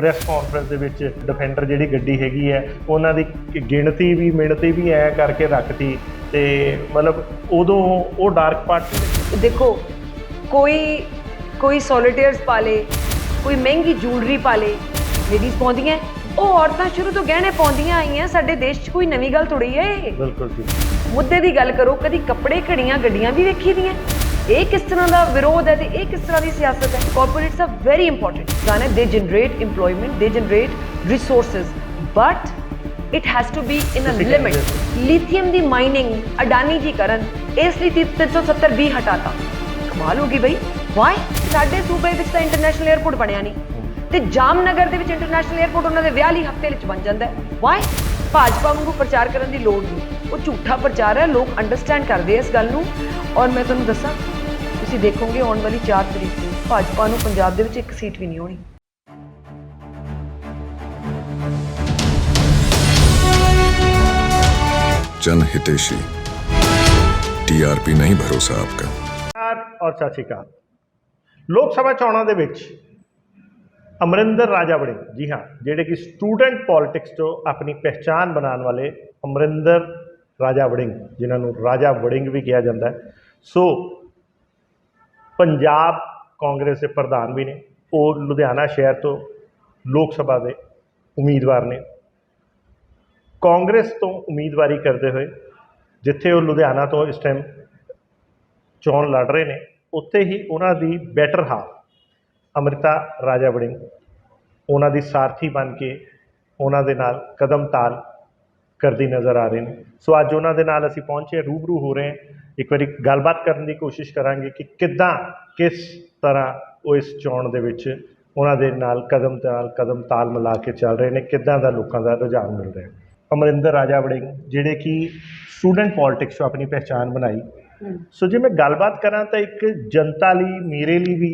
Press conference ਦੇ ਵਿੱਚ defender ਜਿਹੜੀ ਗੱਡੀ ਹੈਗੀ ਹੈ ਉਹਨਾਂ ਦੀ ਗਿਣਤੀ ਵੀ ਮਿਣਤੀ ਵੀ ਐ ਕਰਕੇ ਰੱਖਤੀ ਤੇ ਮਤਲਬ ਉਦੋਂ ਉਹ ਡਾਰਕ ਪਾਰਟੀ ਦੇਖੋ ਕੋਈ ਕੋਈ ਸੋਲੀਟੇਅਰਸ ਪਾ ਲੇ ਕੋਈ ਮਹਿੰਗੀ ਜੂਲਰੀ ਪਾ ਲੇ ਲੇਡੀਜ਼ ਪਾਉਂਦੀਆਂ ਉਹ ਔਰਤਾਂ ਸ਼ੁਰੂ ਤੋਂ ਗਹਿਣੇ ਪਾਉਂਦੀਆਂ ਆਈਆਂ ਸਾਡੇ ਦੇਸ਼ 'ਚ ਕੋਈ ਨਵੀਂ ਗੱਲ ਥੋੜੀ ਹੈ ਇਹ। ਬਿਲਕੁਲ ਜੀ। ਮੁੱਦੇ ਦੀ ਗੱਲ ਕਰੋ ਕਦੀ ਕੱਪੜੇ ਘੜੀਆਂ ਗੱਡੀਆਂ ਵੀ ਵੇਖੀ ਦੀਆਂ। ਇਹ ਕਿਸ ਤਰ੍ਹਾਂ ਦਾ ਵਿਰੋਧ ਹੈ ਤੇ ਇਹ ਕਿਸ ਤਰ੍ਹਾਂ ਦੀ ਸਿਆਸਤ ਹੈ? ਕਾਰਪੋਰੇਟਸ ਆਰ ਵੈਰੀ ਇੰਪੋਰਟੈਂਟ ਗਾਣੇ they generate EMPLOYMENT they generate resources but it has to be in a limit lithium the mining Adani ji ਕਰਨ, ਇਸ ਲਈ 370 ਵੀ ਹਟਾਤਾ। ਕਮਾਲ ਹੋ ਗਈ ਬਈ। ਵਾਈ ਸਾਡੇ ਸੂਬੇ ਵਿੱਚ ਤਾਂ ਇੰਟਰਨੈਸ਼ਨਲ 에ਅਰਪੋਰਟ ਬਣਿਆ ਨਹੀਂ। ਤੇ ਜਾਮਨਗਰ ਦੇ ਵਿੱਚ ਇੰਟਰਨੈਸ਼ਨਲ 에ਅਰਪੋਰਟ ਉਹਨਾਂ ਦੇ ਵਿਆਹ ਲਈ ਹਫ਼ਤੇ ਵਿੱਚ ਬਣ ਜਾਂਦਾ ਹੈ। ਵਾਈ ਭਾਜਪਾ ਵਾਂਗੂ ਪ੍ਰਚਾਰ ਕਰਨ ਦੀ ਲੋੜ ਨਹੀਂ ਉਹ ਝੂਠਾ ਪ੍ਰਚਾਰ ਹੈ ਲੋਕ ਅੰਡਰਸਟੈਂਡ ਕਰਦੇ ਆ ਇਸ ਗੱਲ ਨੂੰ ਔਰ ਮੈਂ ਤੁਹਾਨੂੰ ਦੱਸਾਂ ਤੁਸੀਂ ਦੇਖੋਗੇ ਆਉਣ ਵਾਲੀ 4 ਤਰੀਕ ਨੂੰ ਭਾਜਪਾ ਨੂੰ ਪੰਜਾਬ ਦੇ ਵਿੱਚ ਇੱਕ ਸੀਟ ਵੀ ਨਹੀਂ ਹੋਣੀ जन हितेशी टीआरपी नहीं भरोसा आपका ਨਮਸਕਾਰ ਔਰ ਸਤਿ ਸ਼੍ਰੀ ਅਕਾਲ ਲੋਕ ਸਭਾ ਚੋਣਾਂ ਦੇ ਵਿੱਚ ਅਮਰਿੰਦਰ ਰਾਜਾ ਵੜਿੰਗ ਜੀ ਹਾਂ, ਜਿਹੜੇ ਕਿ ਸਟੂਡੈਂਟ ਪੋਲਿਟਿਕਸ ਤੋਂ ਆਪਣੀ ਪਹਿਚਾਨ ਬਣਾਉਣ ਵਾਲੇ ਅਮਰਿੰਦਰ ਰਾਜਾ ਵੜਿੰਗ, ਜਿਨ੍ਹਾਂ ਨੂੰ ਰਾਜਾ ਵੜਿੰਗ ਵੀ ਕਿਹਾ ਜਾਂਦਾ ਸੋ, ਪੰਜਾਬ ਕਾਂਗਰਸ ਦੇ ਪ੍ਰਧਾਨ ਵੀ ਨੇ, ਉਹ ਲੁਧਿਆਣਾ ਸ਼ਹਿਰ ਤੋਂ ਲੋਕ ਸਭਾ ਦੇ ਉਮੀਦਵਾਰ ਨੇ। ਕਾਂਗਰਸ ਤੋਂ ਉਮੀਦਵਾਰੀ ਕਰਦੇ ਹੋਏ, ਜਿੱਥੇ ਉਹ ਲੁਧਿਆਣਾ ਤੋਂ ਇਸ ਟਾਈਮ ਚੋਣ ਲੜ ਰਹੇ ਨੇ, ਉੱਥੇ ਹੀ ਉਹਨਾਂ ਦੀ ਬੈਟਰ ਹਾਫ ਅੰਮ੍ਰਿਤਾ ਰਾਜਾ ਵੜਿੰਗ ਉਹਨਾਂ ਦੀ ਸਾਰਥੀ ਬਣ ਕੇ ਉਹਨਾਂ ਦੇ ਨਾਲ ਕਦਮ ਤਾਲ ਕਰਦੀ ਨਜ਼ਰ ਆ ਰਹੇ ਨੇ। ਸੋ ਅੱਜ ਉਹਨਾਂ ਦੇ ਨਾਲ ਅਸੀਂ ਪਹੁੰਚੇ ਰੂਬਰੂ ਹੋ ਰਹੇ ਹਾਂ। ਇੱਕ ਵਾਰੀ ਗੱਲਬਾਤ ਕਰਨ ਦੀ ਕੋਸ਼ਿਸ਼ ਕਰਾਂਗੇ ਕਿ ਕਿੱਦਾਂ ਕਿਸ ਤਰ੍ਹਾਂ ਉਹ ਇਸ ਚੋਣ ਦੇ ਵਿੱਚ ਉਹਨਾਂ ਦੇ ਨਾਲ ਕਦਮ ਤਾਲ ਕਦਮ ਤਾਲ ਮਿਲਾ ਕੇ ਚੱਲ ਰਹੇ ਨੇ ਕਿੱਦਾਂ ਦਾ ਲੋਕਾਂ ਦਾ ਰੁਝਾਨ ਮਿਲ ਰਿਹਾ। ਹੈ ਅਮਰਿੰਦਰ ਰਾਜਾ ਵੜਿੰਗ ਜਿਹੜੇ ਕਿ ਸਟੂਡੈਂਟ ਪੋਲਿਟਿਕਸ 'ਚੋਂ ਆਪਣੀ ਪਹਿਚਾਨ ਬਣਾਈ। ਸੋ ਜੇ ਮੈਂ ਗੱਲਬਾਤ ਕਰਾਂ ਤਾਂ ਇੱਕ ਜਨਤਾ ਲਈ ਮੇਰੇ ਲਈ ਵੀ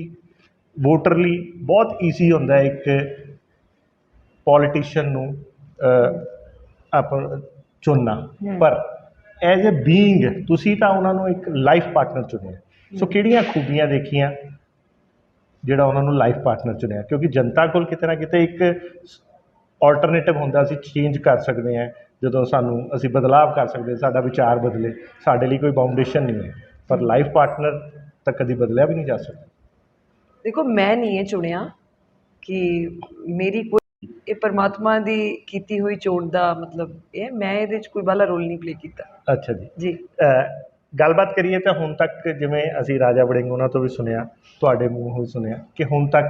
ਵੋਟਰ ਲਈ ਬਹੁਤ ਈਜ਼ੀ ਹੁੰਦਾ ਇੱਕ ਪੋਲੀਟੀਸ਼ੀਅਨ ਨੂੰ ਆਪਣਾ ਚੁਣਨਾ। ਪਰ ਐਜ਼ ਅ ਬੀਇੰਗ ਤੁਸੀਂ ਤਾਂ ਉਹਨਾਂ ਨੂੰ ਇੱਕ ਲਾਈਫ ਪਾਰਟਨਰ ਚੁਣਿਆ। ਸੋ ਕਿਹੜੀਆਂ ਖੂਬੀਆਂ ਦੇਖੀਆਂ ਜਿਹੜਾ ਉਹਨਾਂ ਨੂੰ ਲਾਈਫ ਪਾਰਟਨਰ ਚੁਣਿਆ? ਕਿਉਂਕਿ ਜਨਤਾ ਕੋਲ ਕਿਤੇ ਨਾ ਕਿਤੇ ਇੱਕ ਆਲਟਰਨੇਟਿਵ ਹੁੰਦਾ ਅਸੀਂ ਚੇਂਜ ਕਰ ਸਕਦੇ ਹਾਂ। ਜਦੋਂ ਸਾਨੂੰ ਅਸੀਂ ਬਦਲਾਵ ਕਰ ਸਕਦੇ ਹਾਂ, ਸਾਡਾ ਵਿਚਾਰ ਬਦਲੇ ਸਾਡੇ ਲਈ ਕੋਈ ਬਾਉਂਡੇਸ਼ਨ ਨਹੀਂ ਹੈ। ਪਰ ਲਾਈਫ ਪਾਰਟਨਰ ਤਾਂ ਕਦੀ ਬਦਲਿਆ ਵੀ ਨਹੀਂ ਜਾ ਸਕਦਾ। ਦੇਖੋ ਮੈਂ ਨਹੀਂ ਇਹ ਚੁਣਿਆ ਕਿ ਮੇਰੀ ਕੋਈ ਇਹ ਪਰਮਾਤਮਾ ਦੀ ਕੀਤੀ ਹੋਈ ਚੋਣ ਦਾ ਮਤਲਬ ਇਹ ਹੈ, ਮੈਂ ਇਹਦੇ ਵਿੱਚ ਕੋਈ ਬਾਲਾ ਰੋਲ ਨਹੀਂ ਪਲੇ ਕੀਤਾ। ਅੱਛਾ ਜੀ। ਜੀ। ਗੱਲਬਾਤ ਕਰੀਏ ਤਾਂ ਹੁਣ ਤੱਕ ਜਿਵੇਂ ਅਸੀਂ ਰਾਜਾ ਵੜਿੰਗ ਉਹਨਾਂ ਤੋਂ ਵੀ ਸੁਣਿਆ ਤੁਹਾਡੇ ਮੂੰਹੋਂ ਵੀ ਸੁਣਿਆ ਕਿ ਹੁਣ ਤੱਕ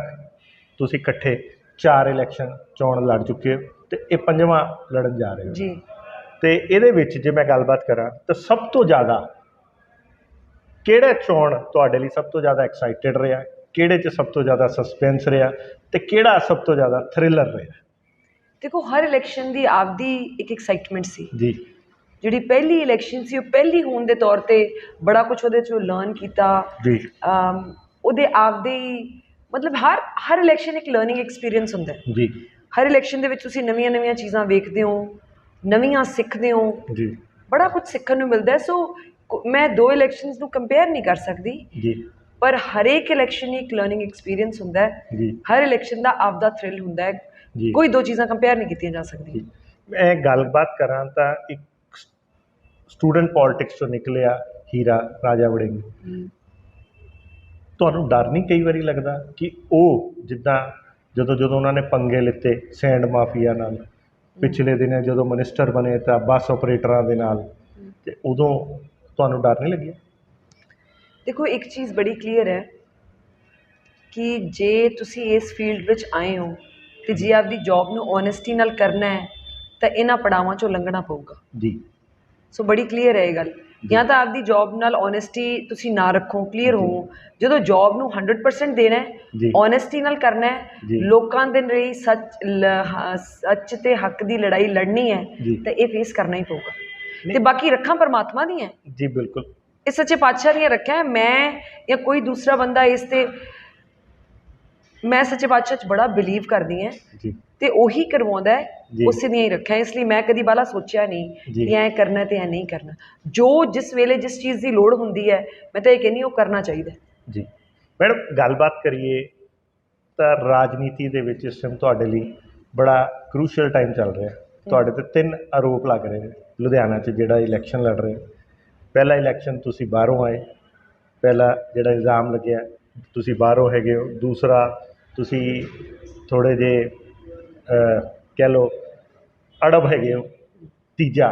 ਤੁਸੀਂ ਇਕੱਠੇ ਚਾਰ ਇਲੈਕਸ਼ਨ ਚੋਣ ਲੜ ਚੁੱਕੇ ਹੋ ਤੇ ਇਹ ਪੰਜਵਾਂ ਲੜਨ ਜਾ ਰਹੇ ਹੋ। ਜੀ। ਤੇ ਇਹਦੇ ਵਿੱਚ ਜੇ ਮੈਂ ਗੱਲਬਾਤ ਕਰਾਂ ਤਾਂ ਸਭ ਤੋਂ ਜ਼ਿਆਦਾ ਕਿਹੜਾ ਚੋਣ ਤੁਹਾਡੇ ਲਈ ਸਭ ਤੋਂ ਜ਼ਿਆਦਾ ਐਕਸਾਈਟਿਡ ਰਿਹਾ? ਕਿਹੜੇ 'ਚ ਸਭ ਤੋਂ ਜ਼ਿਆਦਾ ਸਸਪੈਂਸ ਰਿਹਾ ਤੇ ਕਿਹੜਾ ਸਭ ਤੋਂ ਜ਼ਿਆਦਾ ਥ੍ਰਿਲਰ ਰਿਹਾ? ਦੇਖੋ ਹਰ ਇਲੈਕਸ਼ਨ ਦੀ ਆਪਦੀ ਇੱਕ ਐਕਸਾਈਟਮੈਂਟ ਸੀ। ਜੀ। ਜਿਹੜੀ ਪਹਿਲੀ ਇਲੈਕਸ਼ਨ ਸੀ ਉਹ ਪਹਿਲੀ ਹੋਣ ਦੇ ਤੌਰ ਤੇ ਬੜਾ ਕੁਝ ਉਹਦੇ ਚੋਂ ਲਰਨ ਕੀਤਾ। ਜੀ। ਉਹਦੇ ਆਪਦੇ ਮਤਲਬ ਹਰ ਹਰ ਇਲੈਕਸ਼ਨ ਇੱਕ ਲਰਨਿੰਗ ਐਕਸਪੀਰੀਅੰਸ ਹੁੰਦਾ ਹੈ। ਜੀ। ਹਰ ਇਲੈਕਸ਼ਨ ਦੇ ਵਿੱਚ ਤੁਸੀਂ ਨਵੀਆਂ-ਨਵੀਆਂ ਚੀਜ਼ਾਂ ਵੇਖਦੇ ਹੋ ਨਵੀਆਂ ਸਿੱਖਦੇ ਹੋ। ਜੀ। ਬੜਾ ਕੁਝ ਸਿੱਖਣ ਨੂੰ ਮਿਲਦਾ ਹੈ। ਸੋ ਮੈਂ ਦੋ ਇਲੈਕਸ਼ਨਸ ਨੂੰ ਕੰਪੇਅਰ ਨਹੀਂ ਕਰ ਸਕਦੀ। ਜੀ। ਪਰ ਹਰੇਕ ਇਲੈਕਸ਼ਨ ਇੱਕ ਲਰਨਿੰਗ ਐਕਸਪੀਰੀਅੰਸ ਹੁੰਦਾ ਹੈ। ਹਰ ਇਲੈਕਸ਼ਨ ਦਾ ਆਪਦਾ ਥ੍ਰਿਲ ਹੁੰਦਾ ਹੈ। ਕੋਈ ਦੋ ਚੀਜ਼ਾਂ ਕੰਪੇਅਰ ਨਹੀਂ ਕੀਤੀਆਂ ਜਾ ਸਕਦੀਆਂ। ਮੈਂ ਗੱਲਬਾਤ ਕਰਾਂ ਤਾਂ ਇੱਕ ਸਟੂਡੈਂਟ ਪੋਲਿਟਿਕਸ ਤੋਂ ਨਿਕਲਿਆ ਹੀਰਾ ਰਾਜਾ ਵੜਿੰਗ। ਤੁਹਾਨੂੰ ਡਰ ਨਹੀਂ ਕਈ ਵਾਰੀ ਲੱਗਦਾ ਕਿ ਉਹ ਜਿੱਦਾਂ ਜਦੋਂ ਜਦੋਂ ਉਹਨਾਂ ਨੇ ਪੰਗੇ ਲਿੱਤੇ ਸੈਂਡ ਮਾਫੀਆ ਨਾਲ? ਪਿਛਲੇ ਦਿਨੇ ਜਦੋਂ ਮਿਨਿਸਟਰ ਬਣੇ ਤਾਂ ਬੱਸ ਆਪਰੇਟਰਾਂ ਦੇ ਨਾਲ? ਤੇ ਉਦੋਂ ਤੁਹਾਨੂੰ ਡਰ ਨਹੀਂ ਲੱਗਿਆ? ਦੇਖੋ ਇੱਕ ਚੀਜ਼ ਬੜੀ ਕਲੀਅਰ ਹੈ ਕਿ ਜੇ ਤੁਸੀਂ ਇਸ ਫੀਲਡ ਵਿੱਚ ਆਏ ਹੋ ਤੇ ਜੇ ਆਪਦੀ ਜੌਬ ਨੂੰ ਓਨੈਸਟੀ ਨਾਲ ਕਰਨਾ ਹੈ ਤਾਂ ਇਹਨਾਂ ਪੜਾਵਾਂ ਚੋਂ ਲੰਘਣਾ ਪਊਗਾ। ਜੀ। ਸੋ ਬੜੀ ਕਲੀਅਰ ਹੈ ਇਹ ਗੱਲ। ਜਾਂ। ਤਾਂ ਆਪਦੀ ਜੌਬ ਨਾਲ ਓਨੈਸਟੀ ਤੁਸੀਂ ਨਾ ਰੱਖੋ ਕਲੀਅਰ ਹੋਵੋ। ਜਦੋਂ ਜੌਬ ਨੂੰ 100% ਦੇਣਾ। ਹੈ ਓਨੈਸਟੀ ਨਾਲ ਕਰਨਾ। ਹੈ ਲੋਕਾਂ ਦੇ ਲਈ ਸੱਚ ਹ- ਸੱਚ ਤੇ ਹੱਕ ਦੀ ਲੜਾਈ ਲੜਨੀ ਹੈ। ਤਾਂ ਇਹ ਫੇਸ ਕਰਨਾ ਹੀ ਪਊਗਾ। ਤੇ ਬਾਕੀ ਰੱਖਾਂ ਪਰਮਾਤਮਾ ਦੀਆਂ? ਜੀ ਬਿਲਕੁਲ। ਇਹ ਸੱਚੇ ਪਾਤਸ਼ਾਹ ਦੀਆਂ ਰੱਖਿਆ ਮੈਂ ਜਾਂ ਕੋਈ ਦੂਸਰਾ ਬੰਦਾ ਇਸ ਤੇ ਮੈਂ ਸੱਚੇ ਪਾਤਸ਼ਾਹ 'ਚ ਬੜਾ ਬਿਲੀਵ ਕਰਦੀ ਹਾਂ ਜੀ ਤੇ ਉਹੀ ਕਰਵਾਉਂਦਾ। ਉਸੇ ਦੀਆਂ ਹੀ ਰੱਖਿਆ ਇਸ ਲਈ ਮੈਂ ਕਦੀ ਬਾਲਾ ਸੋਚਿਆ ਨਹੀਂ। ਕਿ ਐ ਕਰਨਾ ਤੇ ਐ ਨਹੀਂ ਕਰਨਾ ਜੋ ਜਿਸ ਵੇਲੇ ਜਿਸ ਚੀਜ਼ ਦੀ ਲੋੜ ਹੁੰਦੀ ਹੈ ਮੈਂ ਤਾਂ ਇਹ ਕਹਿੰਦੀ ਉਹ ਕਰਨਾ ਚਾਹੀਦਾ। ਜੀ ਮੈਡਮ ਗੱਲਬਾਤ ਕਰੀਏ ਤਾਂ ਰਾਜਨੀਤੀ ਦੇ ਵਿੱਚ ਇਸ ਟਾਈਮ ਤੁਹਾਡੇ ਲਈ ਬੜਾ ਕ੍ਰੂਸ਼ੀਅਲ ਟਾਈਮ ਚੱਲ ਰਿਹਾ ਤੁਹਾਡੇ ਤੇ ਤਿੰਨ ਆਰੋਪ ਲੱਗ ਰਹੇ ਨੇ ਲੁਧਿਆਣਾ 'ਚ ਜਿਹੜਾ ਇਲੈਕਸ਼ਨ ਲੜ ਰਹੇ। ਪਹਿਲਾ ਇਲੈਕਸ਼ਨ ਤੁਸੀਂ ਬਾਹਰੋਂ ਆਏ ਪਹਿਲਾ ਜਿਹੜਾ ਇਲਜ਼ਾਮ ਲੱਗਿਆ ਤੁਸੀਂ ਬਾਹਰੋਂ ਹੈਗੇ ਹੋ। ਦੂਸਰਾ ਤੁਸੀਂ ਥੋੜੇ ਜੇ ਕਹਿ ਲਓ ਅੜਬ ਹੈਗੇ ਹੋ। ਤੀਜਾ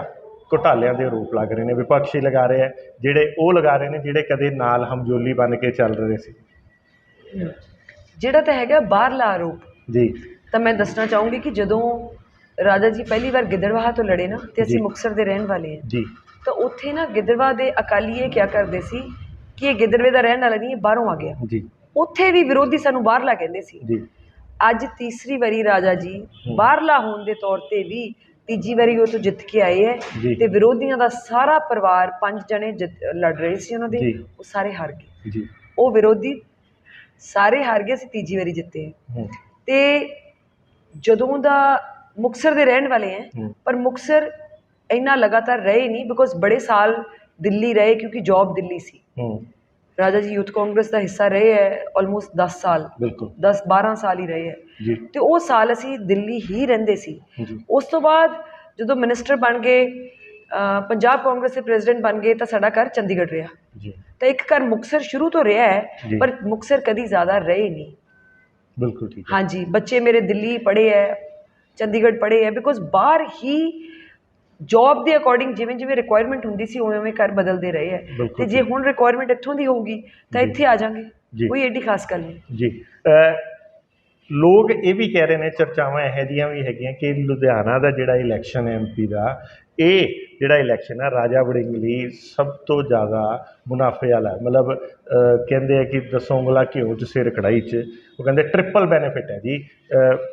ਘੁਟਾਲਿਆਂ ਦੇ ਆਰੋਪ ਲੱਗ ਰਹੇ ਨੇ ਵਿਪਕਸ਼ੀ ਲਗਾ ਰਹੇ ਆ। ਜਿਹੜੇ ਉਹ ਲਗਾ ਰਹੇ ਨੇ ਜਿਹੜੇ ਕਦੇ ਨਾਲ ਹਮਜੋਲੀ ਬਣ ਕੇ ਚੱਲ ਰਹੇ ਸੀ। ਜਿਹੜਾ ਤਾਂ ਹੈਗਾ ਬਾਹਰਲਾ ਆਰੋਪ। ਜੀ। ਤਾਂ ਮੈਂ ਦੱਸਣਾ ਚਾਹੂੰਗੀ ਕਿ ਜਦੋਂ ਰਾਜਾ ਜੀ ਪਹਿਲੀ ਵਾਰ ਗਿੱਦੜਵਾਹਾ ਤੋਂ ਲੜੇ ਨਾ ਤੇ ਅਸੀਂ ਜੀ। ਮੁਕਤਸਰ ਦੇ ਰਹਿਣ ਵਾਲੇ ਹਾਂ ਜੀ। ਤਾਂ ਉੱਥੇ ਨਾ ਗਿੱਦੜਵਾਹਾ ਦੇ ਅਕਾਲੀ ਇਹ ਕਿਆ ਕਰਦੇ ਸੀ ਕਿ ਇਹ ਗਿੱਦੜਵੇ ਦਾ ਰਹਿਣ ਵਾਲਾ ਨਹੀਂ ਇਹ ਬਾਹਰੋਂ ਆ ਗਿਆ। ਜੀ। ਉੱਥੇ ਵੀ ਵਿਰੋਧੀ ਸਾਨੂੰ ਬਾਹਰਲਾ ਕਹਿੰਦੇ ਸੀ। ਜੀ। ਅੱਜ ਤੀਸਰੀ ਵਾਰੀ ਰਾਜਾ ਜੀ ਬਾਹਰਲਾ ਹੋਣ ਦੇ ਤੌਰ ਤੇ ਵੀ ਤੀਜੀ ਵਾਰੀ ਉਹ ਤੋਂ ਜਿੱਤ ਕੇ ਆਏ ਹੈ। ਤੇ ਵਿਰੋਧੀਆਂ ਦਾ ਸਾਰਾ ਪਰਿਵਾਰ ਪੰਜ ਜਣੇ ਲੜ ਰਹੇ ਸੀ ਉਹਨਾਂ ਦੇ। ਉਹ ਸਾਰੇ ਹਾਰ ਗਏ। ਜੀ। ਉਹ ਵਿਰੋਧੀ ਸਾਰੇ ਹਾਰ ਗਏ ਸੀ ਤੀਜੀ ਵਾਰੀ ਜਿੱਤੇ ਤੇ ਜਦੋਂ ਦਾ ਮੁਕਸਰ ਦੇ ਰਹਿਣ ਵਾਲੇ ਹੂੰ। ਪਰ ਮੁਕਸਰ ਇੰਨਾ ਲਗਾਤਾਰ ਰਹੇ ਨਹੀਂ ਬਿਕੋਜ਼ ਬੜੇ ਸਾਲ ਦਿੱਲੀ ਰਹੇ ਕਿਉਂਕਿ ਜੌਬ ਦਿੱਲੀ ਸੀ। ਹੂੰ। ਰਾਜਾ ਜੀ ਯੂਥ ਕਾਂਗਰਸ ਦਾ ਹਿੱਸਾ ਰਹੇ ਹੈ ਆਲਮੋਸਟ 10 ਸਾਲ। ਬਿਲਕੁਲ। 10 12 ਸਾਲ ਹੀ ਰਹੇ ਹੈ। ਜੀ। ਤੇ ਉਹ ਸਾਲ ਅਸੀਂ ਦਿੱਲੀ ਹੀ ਰਹਿੰਦੇ ਸੀ। ਉਸ ਤੋਂ ਬਾਅਦ ਜਦੋਂ ਮਿਨਿਸਟਰ ਬਣ ਗਏ ਪੰਜਾਬ ਕਾਂਗਰਸ ਦੇ ਪ੍ਰੈਜ਼ੀਡੈਂਟ ਬਣ ਗਏ ਤਾਂ ਸਾਡਾ ਘਰ ਚੰਡੀਗੜ੍ਹ ਰਿਹਾ। ਜੀ। ਤਾਂ ਇੱਕ ਘਰ ਮੁਕਸਰ ਸ਼ੁਰੂ ਤੋਂ ਰਿਹਾ। ਹੈ ਪਰ ਮੁਕਸਰ ਕਦੀ ਜ਼ਿਆਦਾ ਰਹੇ ਨਹੀਂ। ਬਿਲਕੁਲ ਠੀਕ ਹੈ। ਹਾਂਜੀ ਬੱਚੇ ਮੇਰੇ ਦਿੱਲੀ ਪੜ੍ਹੇ ਹੈ ਚੰਡੀਗੜ੍ਹ ਪੜ੍ਹੇ ਹੈ ਬਿਕੋਜ਼ ਬਾਹਰ ਹੀ ਜੌਬ ਦੇ ਅਕੋਰਡਿੰਗ ਜਿਵੇਂ ਜਿਵੇਂ ਰਿਕੁਆਇਰਮੈਂਟ ਹੁੰਦੀ ਸੀ ਉਵੇਂ ਉਵੇਂ ਘਰ ਬਦਲਦੇ ਰਹੇ ਹੈ। ਤੇ ਜੇ ਹੁਣ ਰਿਕੁਆਇਰਮੈਂਟ ਇੱਥੋਂ ਦੀ ਹੋਊਗੀ ਤਾਂ। ਇੱਥੇ ਆ ਜਾਾਂਗੇ। ਕੋਈ ਐਡੀ ਖਾਸ ਗੱਲ ਨਹੀਂ। ਜੀ। ਲੋਕ ਇਹ ਵੀ ਕਹਿ ਰਹੇ ਨੇ ਚਰਚਾਵਾਂ ਇਹੋ ਜਿਹੀਆਂ ਵੀ ਹੈਗੀਆਂ ਕਿ ਲੁਧਿਆਣਾ ਦਾ ਜਿਹੜਾ ਇਲੈਕਸ਼ਨ ਹੈ ਐਮਪੀ ਦਾ ਇਹ ਜਿਹੜਾ ਇਲੈਕਸ਼ਨ ਹੈ ਰਾਜਾ ਵੜਿੰਗ ਲਈ ਸਭ ਤੋਂ ਜ਼ਿਆਦਾ ਮੁਨਾਫੇ ਵਾਲਾ। ਮਤਲਬ ਕਹਿੰਦੇ ਆ ਕਿ ਦਸੋਂ ਉਂਗਲਾ ਘਿਓ 'ਚ ਸਿਰ ਕੜਾਈ 'ਚ। ਉਹ ਕਹਿੰਦੇ ਟ੍ਰਿਪਲ ਬੈਨੀਫਿਟ ਹੈ ਜੀ।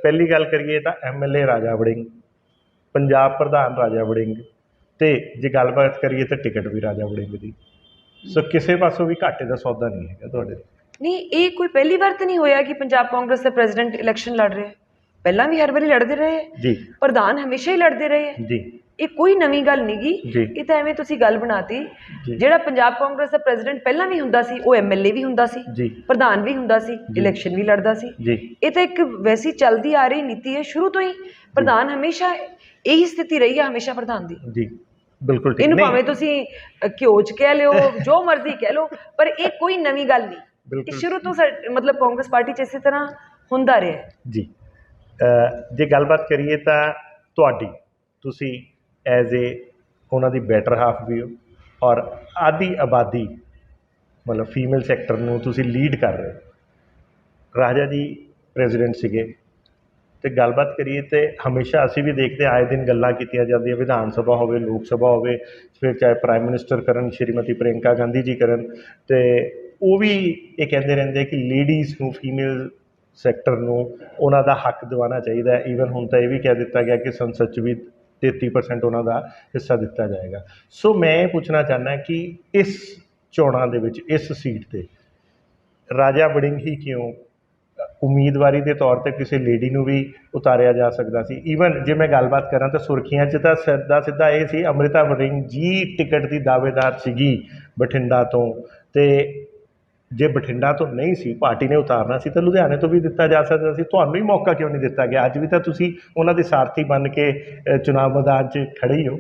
ਪਹਿਲੀ ਗੱਲ ਕਰੀਏ ਤਾਂ ਐਮਐਲਏ ਰਾਜਾ ਵੜਿੰਗ। ਪੰਜਾਬ ਪ੍ਰਧਾਨ ਰਾਜਾ ਵੜਿੰਗ ਤੇ ਜੇ ਗੱਲਬਾਤ ਕਰੀਏ ਤਾਂ ਟਿਕਟ ਵੀ ਰਾਜਾ ਵੜਿੰਗ ਦੀ। ਸੋ ਕਿਸੇ ਪਾਸੋਂ ਵੀ ਘਾਟੇ ਦਾ ਸੌਦਾ ਨਹੀਂ ਹੈਗਾ ਤੁਹਾਡੇ। ਨਹੀਂ ਇਹ ਕੋਈ ਪਹਿਲੀ ਵਾਰ ਤਾਂ ਨਹੀਂ ਹੋਇਆ ਕਿ ਪੰਜਾਬ ਕਾਂਗਰਸ ਦਾ ਪ੍ਰੈਜ਼ੀਡੈਂਟ ਇਲੈਕਸ਼ਨ ਲੜ ਰਿਹਾ ਪਹਿਲਾਂ ਵੀ ਹਰ ਵਾਰੀ ਲੜਦੇ ਰਹੇ ਜੀ। ਪ੍ਰਧਾਨ ਹਮੇਸ਼ਾ ਹੀ ਲੜਦੇ ਰਹੇ ਜੀ। ਇਹ ਕੋਈ ਨਵੀਂ ਗੱਲ ਨਹੀਂਗੀ। ਇਹ ਤਾਂ ਐਵੇਂ ਤੁਸੀਂ ਗੱਲ ਬਣਾਤੀ। ਜਿਹੜਾ ਪੰਜਾਬ ਕਾਂਗਰਸ ਦਾ ਪ੍ਰੈਜ਼ੀਡੈਂਟ ਪਹਿਲਾਂ ਵੀ ਹੁੰਦਾ ਸੀ ਉਹ ਐਮਐਲਏ ਵੀ ਹੁੰਦਾ ਸੀ। ਪ੍ਰਧਾਨ ਵੀ ਹੁੰਦਾ ਸੀ ਇਲੈਕਸ਼ਨ ਵੀ ਲੜਦਾ ਸੀ। ਇਹ ਤਾਂ ਇੱਕ ਵੈਸੀ ਚੱਲਦੀ ਆ ਰਹੀ ਨੀਤੀ ਹੈ ਸ਼ੁਰੂ ਤੋਂ ਹੀ। ਪ੍ਰਧਾਨ ਹਮੇਸ਼ਾ ਇਹੀ ਸਥਿਤੀ ਰਹੀ ਹੈ ਹਮੇਸ਼ਾ ਪ੍ਰਧਾਨ ਦੀ। ਜੀ ਬਿਲਕੁਲ ਠੀਕ। ਇਹਨੂੰ ਭਾਵੇਂ ਤੁਸੀਂ ਘਿਓ ਚ ਕਹਿ ਲਿਓ ਜੋ ਮਰਜ਼ੀ ਕਹਿ ਲਓ ਪਰ ਇਹ ਕੋਈ ਨਵੀਂ ਗੱਲ ਨਹੀਂ। ਇਹ। ਸ਼ੁਰੂ ਤੋਂ ਮਤਲਬ ਕਾਂਗਰਸ ਪਾਰਟੀ ਚ ਇਸੇ ਤਰ੍ਹਾਂ ਹੁੰਦਾ ਰਿਹਾ ਹੈ। ਜੀ। ਜੇ ਗੱਲਬਾਤ ਕਰੀਏ ਤਾਂ ਤੁਹਾਡੀ ਤੁਸੀਂ ਐਜ਼ ਏ ਉਹਨਾਂ ਦੀ ਬੈਟਰ ਹਾਫ ਵੀ ਹੋ ਔਰ ਆਦੀ ਆਬਾਦੀ ਮਤਲਬ ਫੀਮੇਲ ਸੈਕਟਰ ਨੂੰ ਤੁਸੀਂ ਲੀਡ ਕਰ ਰਹੇ ਹੋ। ਰਾਜਾ ਜੀ ਪ੍ਰੈਜ਼ੀਡੈਂਟ ਸੀਗੇ। ਅਤੇ ਗੱਲਬਾਤ ਕਰੀਏ ਤਾਂ ਹਮੇਸ਼ਾ ਅਸੀਂ ਵੀ ਦੇਖਦੇ ਆਏ ਦਿਨ ਗੱਲਾਂ ਕੀਤੀਆਂ ਜਾਂਦੀਆਂ, ਵਿਧਾਨ ਸਭਾ ਹੋਵੇ, ਲੋਕ ਸਭਾ ਹੋਵੇ, ਫਿਰ ਚਾਹੇ ਪ੍ਰਾਈਮ ਮਿਨਿਸਟਰ ਕਰਨ, ਸ਼੍ਰੀਮਤੀ ਪ੍ਰਿਅੰਕਾ ਗਾਂਧੀ ਜੀ ਕਰਨ ਅਤੇ ਉਹ ਵੀ ਇਹ ਕਹਿੰਦੇ ਰਹਿੰਦੇ ਕਿ ਲੇਡੀਜ਼ ਨੂੰ ਫੀਮੇਲ ਸੈਕਟਰ ਨੂੰ ਉਹਨਾਂ ਦਾ ਹੱਕ ਦਿਵਾਉਣਾ ਚਾਹੀਦਾ ਈਵਨ ਹੁਣ ਤਾਂ ਇਹ ਵੀ ਕਹਿ ਦਿੱਤਾ ਗਿਆ ਕਿ ਸੰਸਦ 'ਚ ਵੀ 33% ਉਹਨਾਂ ਦਾ ਹਿੱਸਾ ਦਿੱਤਾ ਜਾਏਗਾ। ਸੋ ਮੈਂ ਇਹ ਪੁੱਛਣਾ ਚਾਹੁੰਦਾ ਕਿ ਇਸ ਚੋਣਾਂ ਦੇ ਵਿੱਚ, ਇਸ ਸੀਟ ਤੇ ਰਾਜਾ ਵੜਿੰਗ ਹੀ ਕਿਉਂ ਉਮੀਦਵਾਰੀ ਦੇ ਤੌਰ ਤੇ ਕਿਸੇ ਲੇਡੀ ਨੂੰ ਵੀ ਉਤਾਰਿਆ ਜਾ ਸਕਦਾ ਸੀ। ਈਵਨ ਜੇ ਮੈਂ ਗੱਲਬਾਤ ਕਰਾਂ ਤਾਂ ਸੁਰਖੀਆਂ 'ਚ ਤਾਂ ਸਿੱਧਾ ਸਿੱਧਾ ਇਹ ਸੀ ਅੰਮ੍ਰਿਤਾ ਵਰਿੰਗ ਜੀ ਟਿਕਟ ਦੀ ਦਾਅਵੇਦਾਰ ਸੀਗੀ ਬਠਿੰਡਾ ਤੋਂ ਅਤੇ ਜੇ ਬਠਿੰਡਾ ਤੋਂ ਨਹੀਂ ਸੀ ਪਾਰਟੀ ਨੇ ਉਤਾਰਨਾ ਸੀ ਤਾਂ ਲੁਧਿਆਣੇ ਤੋਂ ਵੀ ਦਿੱਤਾ ਜਾ ਸਕਦਾ ਸੀ। ਤੁਹਾਨੂੰ ਹੀ ਮੌਕਾ ਕਿਉਂ ਨਹੀਂ ਦਿੱਤਾ ਗਿਆ? ਅੱਜ ਵੀ ਤਾਂ ਤੁਸੀਂ ਉਹਨਾਂ ਦੇ ਸਾਰਥੀ ਬਣ ਕੇ ਅ, ਚੁਣਾਵ ਮੈਦਾਨ 'ਚ ਖੜੇ ਹੀ ਹੋ।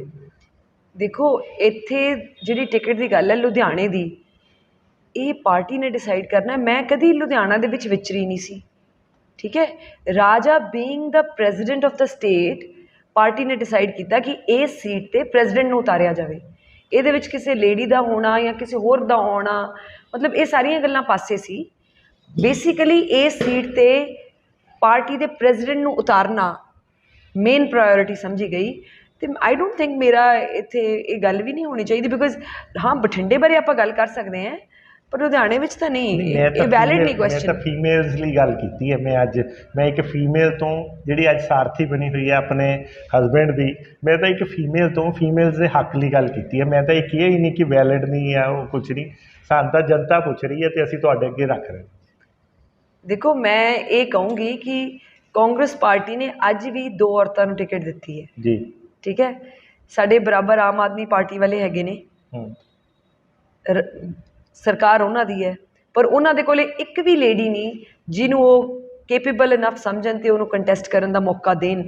ਦੇਖੋ ਇੱਥੇ ਜਿਹੜੀ ਟਿਕਟ ਦੀ ਗੱਲ ਹੈ ਲੁਧਿਆਣੇ ਦੀ ਇਹ ਪਾਰਟੀ ਨੇ ਡਿਸਾਈਡ ਕਰਨਾ ਮੈਂ ਕਦੀ ਲੁਧਿਆਣਾ ਦੇ ਵਿੱਚ ਵਿਚਰੀ ਨਹੀਂ ਸੀ। ਠੀਕ ਹੈ? Raja being the president of the state party ਨੇ ਡਿਸਾਈਡ ਕੀਤਾ ਕਿ ਇਸ ਸੀਟ ਤੇ ਪ੍ਰੈਜ਼ੀਡੈਂਟ ਨੂੰ ਉਤਾਰਿਆ ਜਾਵੇ। ਇਹਦੇ ਵਿੱਚ ਕਿਸੇ ਲੇਡੀ ਦਾ ਹੋਣਾ ਜਾਂ ਕਿਸੇ ਹੋਰ ਦਾ ਹੋਣਾ, ਮਤਲਬ ਇਹ ਸਾਰੀਆਂ ਗੱਲਾਂ ਪਾਸੇ ਸੀ। ਬੇਸਿਕਲੀ ਇਸ ਸੀਟ ਤੇ ਪਾਰਟੀ ਦੇ ਪ੍ਰੈਜ਼ੀਡੈਂਟ ਨੂੰ ਉਤਾਰਨਾ ਮੇਨ ਪ੍ਰਾਇੋਰਿਟੀ ਸਮਝੀ ਗਈ। ਤੇ ਆਈ ਡੋਂਟ ਥਿੰਕ ਮੇਰਾ ਇੱਥੇ ਇਹ ਗੱਲ ਵੀ ਨਹੀਂ ਹੋਣੀ ਚਾਹੀਦੀ ਬਿਕੋਜ਼ ਹਾਂ, ਬਠਿੰਡੇ ਬਾਰੇ ਆਪਾਂ ਗੱਲ ਕਰ ਸਕਦੇ ਹਾਂ। ਪਰ ਲੁਧਿਆਣੇ ਵਿੱਚ ਤਾਂ ਨਹੀਂ ਇਹ ਵੈਲਿਡ ਨਹੀਂ ਮੈਂ ਤਾਂ ਕੁਐਸਚਨ ਫੀਮੇਲਸ ਲਈ ਗੱਲ ਕੀਤੀ ਹੈ ਮੈਂ ਅੱਜ ਮੈਂ ਇੱਕ ਫੀਮੇਲ ਤੋਂ ਜਿਹੜੀ ਅੱਜ ਸਾਰਥੀ ਬਣੀ ਹੋਈ ਹੈ ਆਪਣੇ ਹਸਬੈਂਡ ਦੀ ਮੈਂ ਤਾਂ ਇੱਕ ਫੀਮੇਲ ਤੋਂ ਫੀਮੇਲਸ ਦੇ ਹੱਕ ਲਈ ਗੱਲ ਕੀਤੀ ਹੈ। ਮੈਂ ਤਾਂ ਇਹ ਕਿਹਾ ਹੀ ਨਹੀਂ ਕਿ ਵੈਲਿਡ ਨਹੀਂ ਹੈ ਉਹ ਕੁਝ ਨਹੀਂ। ਸਾਨੂੰ ਤਾਂ ਜਨਤਾ ਪੁੱਛ ਰਹੀ ਹੈ ਤੇ ਅਸੀਂ ਤੁਹਾਡੇ ਅੱਗੇ ਰੱਖ ਰਹੇ। ਦੇਖੋ ਮੈਂ ਇਹ ਕਹੂੰਗੀ ਕਿ ਕਾਂਗਰਸ ਪਾਰਟੀ ਨੇ ਅੱਜ ਵੀ ਦੋ ਔਰਤਾਂ ਨੂੰ ਟਿਕਟ ਦਿੱਤੀ ਹੈ। ਜੀ। ਠੀਕ ਹੈ? ਸਾਡੇ ਬਰਾਬਰ ਆਮ ਆਦਮੀ ਪਾਰਟੀ ਵਾਲੇ ਹੈਗੇ ਨੇ। ਸਰਕਾਰ ਉਹਨਾਂ ਦੀ ਹੈ ਪਰ ਉਹਨਾਂ ਦੇ ਕੋਲੇ ਇੱਕ ਵੀ ਲੇਡੀ ਨਹੀਂ ਜਿਹਨੂੰ ਉਹ ਕੇਪੇਬਲ ਇਨਫ ਸਮਝਣ ਤੇ ਉਹਨੂੰ ਕੰਟੈਸਟ ਕਰਨ ਦਾ ਮੌਕਾ ਦੇਣ।